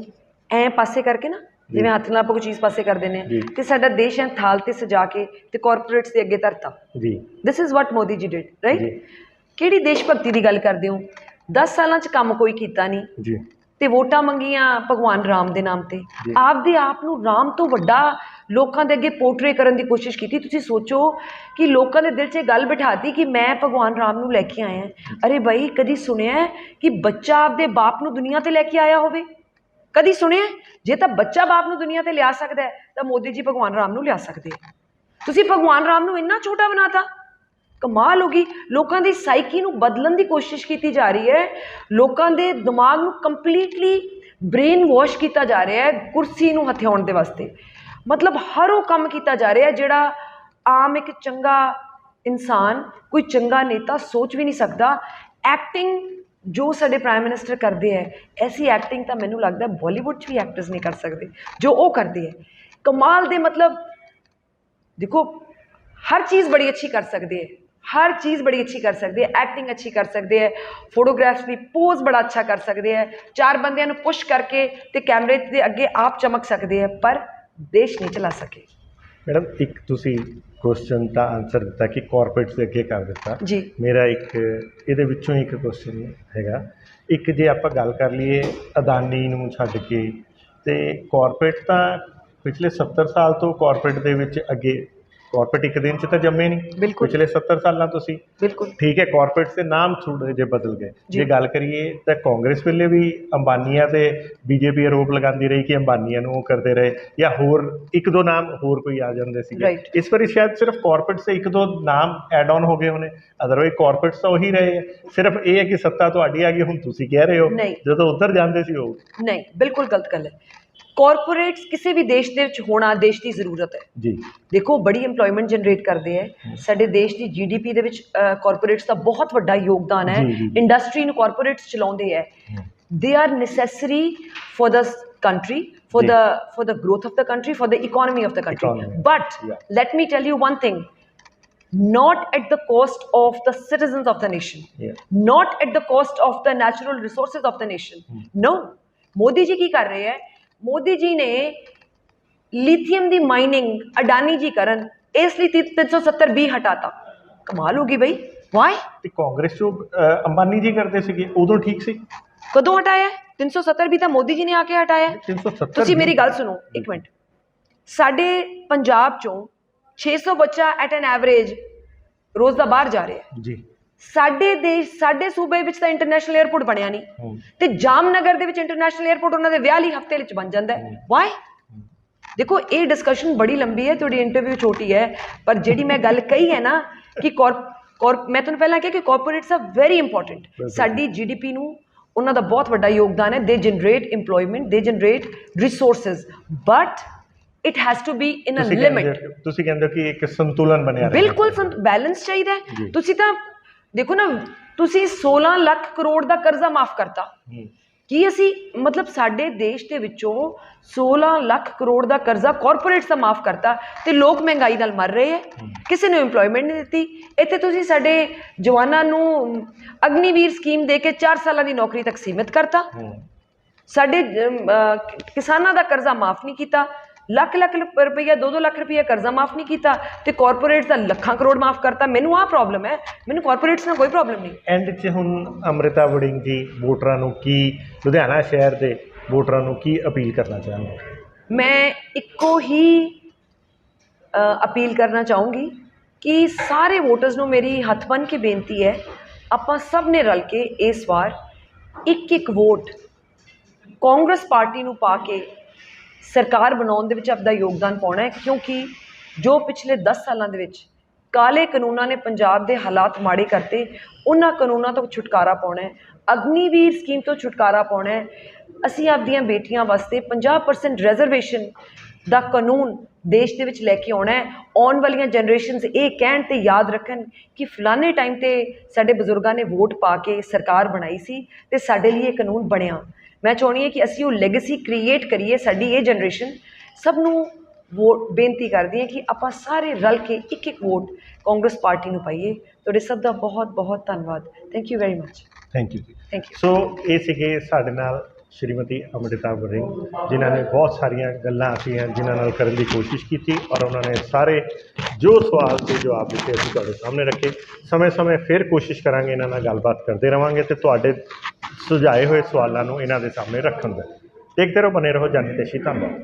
ਐ ਪਾਸੇ ਕਰਕੇ ਨਾ ਜਿਵੇਂ ਹੱਥ ਨਾਲ ਆਪਾਂ ਕੋਈ ਚੀਜ਼ ਪਾਸੇ ਕਰ ਦਿੰਦੇ ਜੀ। ਆ ਤੇ ਸਾਡਾ ਦੇਸ਼ ਐ ਥਾਲ ਤੇ ਸਜਾ ਕੇ ਤੇ ਕਾਰਪੋਰੇਟਸ ਦੇ ਅੱਗੇ ਧਰਤਾ। ਜੀ। This is what Modi ji did. Right ਕਿਹੜੀ ਦੇਸ਼ ਭਗਤੀ ਦੀ ਗੱਲ ਕਰਦੇ ਹੋ? 10 ਸਾਲਾਂ 'ਚ ਕੰਮ ਕੋਈ ਕੀਤਾ ਨਹੀਂ। ਜੀ। ਤੇ ਵੋਟਾਂ ਮੰਗੀਆਂ ਭਗਵਾਨ ਰਾਮ ਦੇ ਨਾਮ ਤੇ। ਆਪਦੇ ਆਪ ਨੂੰ ਰਾਮ ਤੋਂ ਵੱਡਾ ਲੋਕਾਂ ਦੇ ਅੱਗੇ ਪੋਰਟਰੇ ਕਰਨ ਦੀ ਕੋਸ਼ਿਸ਼ ਕੀਤੀ। ਤੁਸੀਂ ਸੋਚੋ ਕਿ ਲੋਕਾਂ ਦੇ ਦਿਲ 'ਚ ਇਹ ਗੱਲ ਬਿਠਾਤੀ ਕਿ ਮੈਂ ਭਗਵਾਨ ਰਾਮ ਨੂੰ ਲੈ ਕੇ ਆਇਆ। ਅਰੇ ਭਾਈ ਕਦੀ ਸੁਣਿਆ ਕਿ ਬੱਚਾ ਆਪਦੇ ਬਾਪ ਨੂੰ ਦੁਨੀਆ ਤੇ ਲੈ ਕੇ ਆਇਆ ਹੋਵੇ? ਕਦੀ ਸੁਣਿਆ? ਜੇ ਤਾਂ ਬੱਚਾ ਬਾਪ ਨੂੰ ਦੁਨੀਆ ਤੇ ਲਿਆ ਸਕਦਾ ਤਾਂ ਮੋਦੀ ਜੀ ਭਗਵਾਨ ਰਾਮ ਨੂੰ ਲਿਆ ਸਕਦੇ। ਤੁਸੀਂ ਭਗਵਾਨ ਰਾਮ ਨੂੰ ਇੰਨਾ ਛੋਟਾ ਬਣਾਤਾ। ਕਮਾਲ ਹੋ ਗਈ। ਲੋਕਾਂ ਦੀ ਸਾਈਕੀ ਨੂੰ ਬਦਲਣ ਦੀ ਕੋਸ਼ਿਸ਼ ਕੀਤੀ ਜਾ ਰਹੀ ਹੈ। ਲੋਕਾਂ ਦੇ ਦਿਮਾਗ ਨੂੰ ਕੰਪਲੀਟਲੀ ਬ੍ਰੇਨ ਵਾਸ਼ ਕੀਤਾ ਜਾ ਰਿਹਾ ਹੈ ਕੁਰਸੀ ਨੂੰ ਹਥਿਆਉਣ ਦੇ ਵਾਸਤੇ। ਮਤਲਬ ਹਰ ਉਹ ਕੰਮ ਕੀਤਾ ਜਾ ਰਿਹਾ ਜਿਹੜਾ ਆਮ ਇੱਕ ਚੰਗਾ ਇਨਸਾਨ, ਕੋਈ ਚੰਗਾ ਨੇਤਾ ਸੋਚ ਵੀ ਨਹੀਂ ਸਕਦਾ। ਐਕਟਿੰਗ ਜੋ ਸਾਡੇ ਪ੍ਰਾਈਮ ਮਿਨਿਸਟਰ ਕਰਦੇ ਹੈ, ਐਸੀ ਐਕਟਿੰਗ ਤਾਂ ਮੈਨੂੰ ਲੱਗਦਾ ਬਾਲੀਵੁੱਡ 'ਚ ਵੀ ਐਕਟਰਸ ਨਹੀਂ ਕਰ ਸਕਦੇ, ਜੋ ਉਹ ਕਰਦੇ ਹੈ। ਕਮਾਲ ਦੇ ਮਤਲਬ ਦੇਖੋ, ਹਰ ਚੀਜ਼ ਬੜੀ ਅੱਛੀ ਕਰ ਸਕਦੇ ਹੈ। ਹਰ ਚੀਜ਼ ਬੜੀ ਅੱਛੀ ਕਰ ਸਕਦੇ ਹੈ ਐਕਟਿੰਗ ਅੱਛੀ ਕਰ ਸਕਦੇ ਹੈ ਫੋਟੋਗ੍ਰਾਫਸ ਦੀ ਪੋਜ਼ ਬੜਾ ਅੱਛਾ ਕਰ ਸਕਦੇ ਹੈ ਚਾਰ ਬੰਦਿਆਂ ਨੂੰ ਪੁਸ਼ ਕਰਕੇ ਤੇ ਕੈਮਰੇ ਦੇ ਅੱਗੇ ਆਪ ਚਮਕ ਸਕਦੇ ਹੈ ਪਰ ਦੇਸ਼ ਨਹੀਂ ਚਲਾ ਸਕੇ। ਮੈਡਮ ਇੱਕ ਤੁਸੀਂ ਕੁਐਸਚਨ ਦਾ ਆਨਸਰ ਦਿੱਤਾ ਕਿ ਕਾਰਪੋਰੇਟ ਦੇ ਅੱਗੇ ਕਰ ਦਿੱਤਾ। ਜੀ। ਮੇਰਾ ਇੱਕ ਇਹਦੇ ਵਿੱਚੋਂ ਇੱਕ ਕੁਐਸਚਨ ਹੈਗਾ। ਇੱਕ ਜੇ ਆਪਾਂ ਗੱਲ ਕਰ ਲਈਏ ਅਦਾਨੀ ਨੂੰ ਛੱਡ ਕੇ ਤੇ ਕਾਰਪੋਰੇਟ ਤਾਂ ਪਿਛਲੇ 70 ਸਾਲ ਤੋਂ ਕਾਰਪੋਰੇਟ ਦੇ ਵਿੱਚ ਅੱਗੇ ਕਾਰਪੋਰੇਟ ਇੱਕ ਦਿਨ 'ਚ ਤਾਂ ਜੰਮੇ ਨਹੀਂ ਬਿਲਕੁਲ। ਪਿਛਲੇ 70 ਸਾਲਾਂ ਤੋਂ ਸੀ। ਬਿਲਕੁਲ। ਠੀਕ ਹੈ ਕਾਰਪੋਰੇਟਸ ਦੇ ਨਾਮ ਥੋੜ੍ਹੇ ਜਿਹੇ ਬਦਲ ਗਏ। ਜੀ। ਜੇ ਗੱਲ ਕਰੀਏ ਤਾਂ ਕਾਂਗਰਸ ਵੇਲੇ ਵੀ ਅੰਬਾਨੀਆਂ ਤੇ ਬੀਜੇਪੀ ਆਰੋਪ ਲਗਾਉਂਦੀ ਰਹੀ ਕਿ ਅੰਬਾਨੀਆਂ ਨੂੰ ਉਹ ਕਰਦੇ ਰਹੇ ਜਾਂ ਹੋਰ ਇੱਕ ਦੋ ਨਾਮ ਹੋਰ ਕੋਈ ਆ ਜਾਂਦੇ ਸੀਗੇ। Right. ਇਸ ਵਾਰੀ ਸ਼ਾਇਦ ਸਿਰਫ ਕਾਰਪੋਰੇਟਸ ਦੇ ਇੱਕ ਦੋ ਨਾਮ ਐਡ ਆਨ ਹੋ ਗਏ ਹੋਣੇ। ਅਦਰਵਾਈਜ਼ ਕਾਰਪੋਰੇਟਸ ਤਾਂ ਉਹੀ ਰਹੇ ਹੈ ਸਿਰਫ ਇਹ ਹੈ ਕਿ ਸੱਤਾ ਤੁਹਾਡੀ ਆ ਗਈ ਹੁਣ ਤੁਸੀਂ ਕਹਿ ਰਹੇ ਹੋ। ਨਹੀਂ। ਜਦੋਂ ਉੱਧਰ ਜਾਂਦੇ ਸੀ ਉਹ। ਨਹੀਂ ਬਿਲਕੁਲ ਗਲਤ ਗੱਲ ਹੈ। ਕਾਰਪੋਰੇਟਸ ਕਿਸੇ ਵੀ ਦੇਸ਼ ਦੇ ਵਿੱਚ ਹੋਣਾ ਦੇਸ਼ ਦੀ ਜ਼ਰੂਰਤ ਹੈ ਜੀ ਦੇਖੋ ਬੜੀ EMPLOYMENT ਜਨਰੇਟ ਕਰਦੇ ਹੈ ਸਾਡੇ ਦੇਸ਼ ਦੀ GDP ਦੇ ਵਿੱਚ ਕਾਰਪੋਰੇਟਸ ਦਾ ਬਹੁਤ ਵੱਡਾ ਯੋਗਦਾਨ ਹੈ। ਇੰਡਸਟਰੀ ਨੂੰ ਕਾਰਪੋਰੇਟਸ ਚਲਾਉਂਦੇ ਹੈ they are necessary for the country for ਜੀ। the for the growth of the country for the economy of the country Economy. but Yeah. let me tell you one thing not at the cost of the citizens of the nation Yeah. not at the cost of the natural resources of the nation no Modi ji ਕੀ ਕਰ ਰਹੇ ਹੈ ਮੋਦੀ ਜੀ ਨੇ lithium ਦੀ mining Adani ji ਕਰਨ ਇਸ ਲਈ 370 B ਹਟਾਤਾ। ਕਮਾਲ ਹੋ ਗਈ ਬਈ। ਵਾਈ ਤੇ ਕਾਂਗਰਸ ਅ, ਅੰਬਾਨੀ ਜੀ ਕਰਦੇ ਸੀਗੇ ਉਦੋਂ ਠੀਕ ਸੀ। ਕਦੋਂ ਹਟਾਇਆ? ਹੈ? 370 ਵੀ ਤਾਂ ਮੋਦੀ ਜੀ ਨੇ ਆ ਕੇ ਹਟਾਇਆ। ਹੈ। 370 ਤੁਸੀਂ ਮੇਰੀ ਗੱਲ ਸੁਣੋ ਇੱਕ ਮਿੰਟ। ਸਾਡੇ ਪੰਜਾਬ ਚੋਂ 600 ਬੱਚਾ ਐਟ ਐਨ ਐਵਰੇਜ ਰੋਜ਼ ਦਾ ਬਾਹਰ ਜਾ ਰਿਹਾ। ਹੈ ਜੀ। ਸਾਡੇ ਦੇਸ਼ ਸਾਡੇ ਸੂਬੇ ਵਿੱਚ ਤਾਂ ਇੰਟਰਨੈਸ਼ਨਲ 에ਅਰਪੋਰਟ ਬਣਿਆ ਨਹੀਂ। ਤੇ ਜਾਮਨਗਰ ਦੇ ਵਿੱਚ ਇੰਟਰਨੈਸ਼ਨਲ 에ਅਰਪੋਰਟ ਉਹਨਾਂ ਦੇ ਵਿਆਹ ਲਈ ਹਫ਼ਤੇ ਵਿੱਚ ਬਣ ਜਾਂਦਾ ਹੈ। ਵਾਈ ਦੇਖੋ ਇਹ ਡਿਸਕਸ਼ਨ ਬੜੀ ਲੰਬੀ ਹੈ ਤੁਹਾਡੀ ਇੰਟਰਵਿਊ ਛੋਟੀ ਹੈ ਪਰ ਜਿਹੜੀ ਮੈਂ ਗੱਲ ਕਹੀ ਹੈ ਨਾ ਕਿ ਕਾਰਪ ਮੈਂ ਤੁਹਾਨੂੰ ਪਹਿਲਾਂ ਕਿਹਾ ਕਿ ਕਾਰਪੋਰੇਟਸ ਆ ਵੈਰੀ ਇੰਪੋਰਟੈਂਟ। ਸਾਡੀ ਜੀਡੀਪੀ ਨੂੰ ਉਹਨਾਂ ਦਾ ਬਹੁਤ ਵੱਡਾ ਯੋਗਦਾਨ ਹੈ। They generate EMPLOYMENT they generate resources but it has to be in a limit ਤੁਸੀਂ ਕਹਿੰਦੇ ਹੋ ਕਿ ਇੱਕ ਸੰਤੁਲਨ ਬਣਿਆ ਰਹੇ। ਬਿਲਕੁਲ ਬੈਲੈਂਸ ਚਾਹੀਦਾ। ਤੁਸੀਂ ਤਾਂ ਦੇਖੋ ਨਾ ਤੁਸੀਂ 16 ਲੱਖ ਕਰੋੜ ਦਾ ਕਰਜ਼ਾ ਮਾਫ ਕਰਤਾ। ਕੀ ਅਸੀਂ ਮਤਲਬ ਸਾਡੇ ਦੇਸ਼ ਦੇ ਵਿੱਚੋਂ 16 ਲੱਖ ਕਰੋੜ ਦਾ ਕਰਜ਼ਾ ਕਾਰਪੋਰੇਟਸ ਦਾ ਮਾਫ ਕਰਤਾ ਤੇ ਲੋਕ ਮਹਿੰਗਾਈ ਨਾਲ ਮਰ ਰਹੇ ਹੈ। ਕਿਸੇ ਨੂੰ EMPLOYMENT ਨਹੀਂ ਦਿੱਤੀ। ਇੱਥੇ ਤੁਸੀਂ ਸਾਡੇ ਜਵਾਨਾਂ ਨੂੰ ਅਗਨੀਵੀਰ ਸਕੀਮ ਦੇ ਕੇ 4 ਸਾਲਾਂ ਦੀ ਨੌਕਰੀ ਤੱਕ ਸੀਮਿਤ ਕਰਤਾ। ਸਾਡੇ ਕਿਸਾਨਾਂ ਦਾ ਕਰਜ਼ਾ ਮਾਫ ਨਹੀਂ ਕੀਤਾ। ਲੱਖ ਲੱਖ ਰੁਪਈਆ 2-2 ਲੱਖ ਰੁਪਈਆ ਕਰਜ਼ਾ ਮਾਫ ਨਹੀਂ ਕੀਤਾ ਤੇ ਕਾਰਪੋਰੇਟਸ ਦਾ ਲੱਖਾਂ ਕਰੋੜ ਮਾਫ ਕਰਤਾ। ਮੈਨੂੰ ਆਹ ਪ੍ਰੋਬਲਮ ਹੈ। ਮੈਨੂੰ ਕਾਰਪੋਰੇਟਸ ਨਾਲ ਕੋਈ ਪ੍ਰੋਬਲਮ ਨਹੀਂ। ਐਂਡ 'ਚ ਹੁਣ ਅੰਮ੍ਰਿਤਾ ਵੜਿੰਗ ਜੀ ਵੋਟਰਾਂ ਨੂੰ ਕੀ ਲੁਧਿਆਣਾ ਸ਼ਹਿਰ ਦੇ ਵੋਟਰਾਂ ਨੂੰ ਕੀ ਅਪੀਲ ਕਰਨਾ ਚਾਹੁੰਦੇ ਮੈਂ ਇੱਕੋ ਹੀ ਅਪੀਲ ਕਰਨਾ ਚਾਹੂੰਗੀ ਕਿ ਸਾਰੇ ਵੋਟਰਸ ਨੂੰ ਮੇਰੀ ਹੱਥ ਬੰਨ੍ਹ ਕੇ ਬੇਨਤੀ ਹੈ ਆਪਾਂ ਸਭ ਨੇ ਰਲ ਕੇ ਇਸ ਵਾਰ ਇੱਕ ਇੱਕ ਵੋਟ ਕਾਂਗਰਸ ਪਾਰਟੀ ਨੂੰ ਪਾ ਕੇ ਸਰਕਾਰ ਬਣਾਉਣ ਦੇ ਵਿੱਚ ਆਪਦਾ ਯੋਗਦਾਨ ਪਾਉਣਾ ਹੈ, ਕਿਉਂਕਿ ਜੋ ਪਿਛਲੇ 10 ਸਾਲਾਂ ਦੇ ਵਿੱਚ ਕਾਲੇ ਕਾਨੂੰਨਾਂ ਨੇ ਪੰਜਾਬ ਦੇ ਹਾਲਾਤ ਮਾੜੇ ਕਰਤੇ, ਉਹਨਾਂ ਕਾਨੂੰਨਾਂ ਤੋਂ ਛੁਟਕਾਰਾ ਪਾਉਣਾ ਹੈ, ਅਗਨੀਵੀਰ ਸਕੀਮ ਤੋਂ ਛੁਟਕਾਰਾ ਪਾਉਣਾ ਹੈ, ਅਸੀਂ ਆਪਦੀਆਂ ਬੇਟੀਆਂ ਵਾਸਤੇ 50% ਰਿਜ਼ਰਵੇਸ਼ਨ ਦਾ ਕਾਨੂੰਨ ਦੇਸ਼ ਦੇ ਵਿੱਚ ਲੈ ਕੇ ਆਉਣਾ ਹੈ, ਆਉਣ ਵਾਲੀਆਂ ਜਨਰੇਸ਼ਨਸ ਇਹ ਕਹਿਣ ਤੇ ਯਾਦ ਰੱਖਣ ਕਿ ਫਲਾਣੇ ਟਾਈਮ ਤੇ ਸਾਡੇ ਬਜ਼ੁਰਗਾਂ ਨੇ ਵੋਟ ਪਾ ਕੇ ਸਰਕਾਰ ਬਣਾਈ ਸੀ ਤੇ ਸਾਡੇ ਲਈ ਇਹ ਕਾਨੂੰਨ ਬਣਿਆ। ਮੈਂ ਚਾਹੁੰਦੀ ਹਾਂ ਕਿ ਅਸੀਂ ਉਹ ਲੈਗੇਸੀ ਕ੍ਰੀਏਟ ਕਰੀਏ ਸਾਡੀ ਇਹ ਜਨਰੇਸ਼ਨ ਸਭ ਨੂੰ ਵੋਟ ਬੇਨਤੀ ਕਰਦੀ ਹਾਂ ਕਿ ਆਪਾਂ ਸਾਰੇ ਰਲ ਕੇ ਇੱਕ ਇੱਕ ਵੋਟ ਕਾਂਗਰਸ ਪਾਰਟੀ ਨੂੰ ਪਾਈਏ। ਤੁਹਾਡੇ ਸਭ ਦਾ ਬਹੁਤ ਬਹੁਤ ਧੰਨਵਾਦ। Thank you very much thank you ਜੀ। ਥੈਂਕ ਯੂ ਸੋ ਇਹ ਸੀਗੇ ਸਾਡੇ ਨਾਲ ਸ਼੍ਰੀਮਤੀ ਅੰਮ੍ਰਿਤਾ ਵਰਿੰਗ ਜਿਨ੍ਹਾਂ ਨੇ ਬਹੁਤ ਸਾਰੀਆਂ ਗੱਲਾਂ ਅਸੀਂ ਜਿਨ੍ਹਾਂ ਨਾਲ ਕਰਨ ਦੀ ਕੋਸ਼ਿਸ਼ ਕੀਤੀ ਔਰ ਉਹਨਾਂ ਨੇ ਸਾਰੇ ਜੋ ਸਵਾਲ ਤੇ ਜਵਾਬ ਦਿੱਤੇ ਅਸੀਂ ਤੁਹਾਡੇ ਸਾਹਮਣੇ ਰੱਖੇ। ਸਮੇਂ-ਸਮੇਂ ਫਿਰ ਕੋਸ਼ਿਸ਼ ਕਰਾਂਗੇ ਇਹਨਾਂ ਨਾਲ ਗੱਲਬਾਤ ਕਰਦੇ ਰਵਾਂਗੇ ਤੇ ਤੁਹਾਡੇ ਸੁਝਾਏ ਹੋਏ ਸਵਾਲਾਂ ਨੂੰ ਇਹਨਾਂ ਦੇ ਸਾਹਮਣੇ ਰੱਖਣ ਦਾ। ਦੇਖਦੇ ਰਹੋ ਬਨੇ ਰਹੋ, ਜਾਨੀ ਧੰਨਵਾਦ।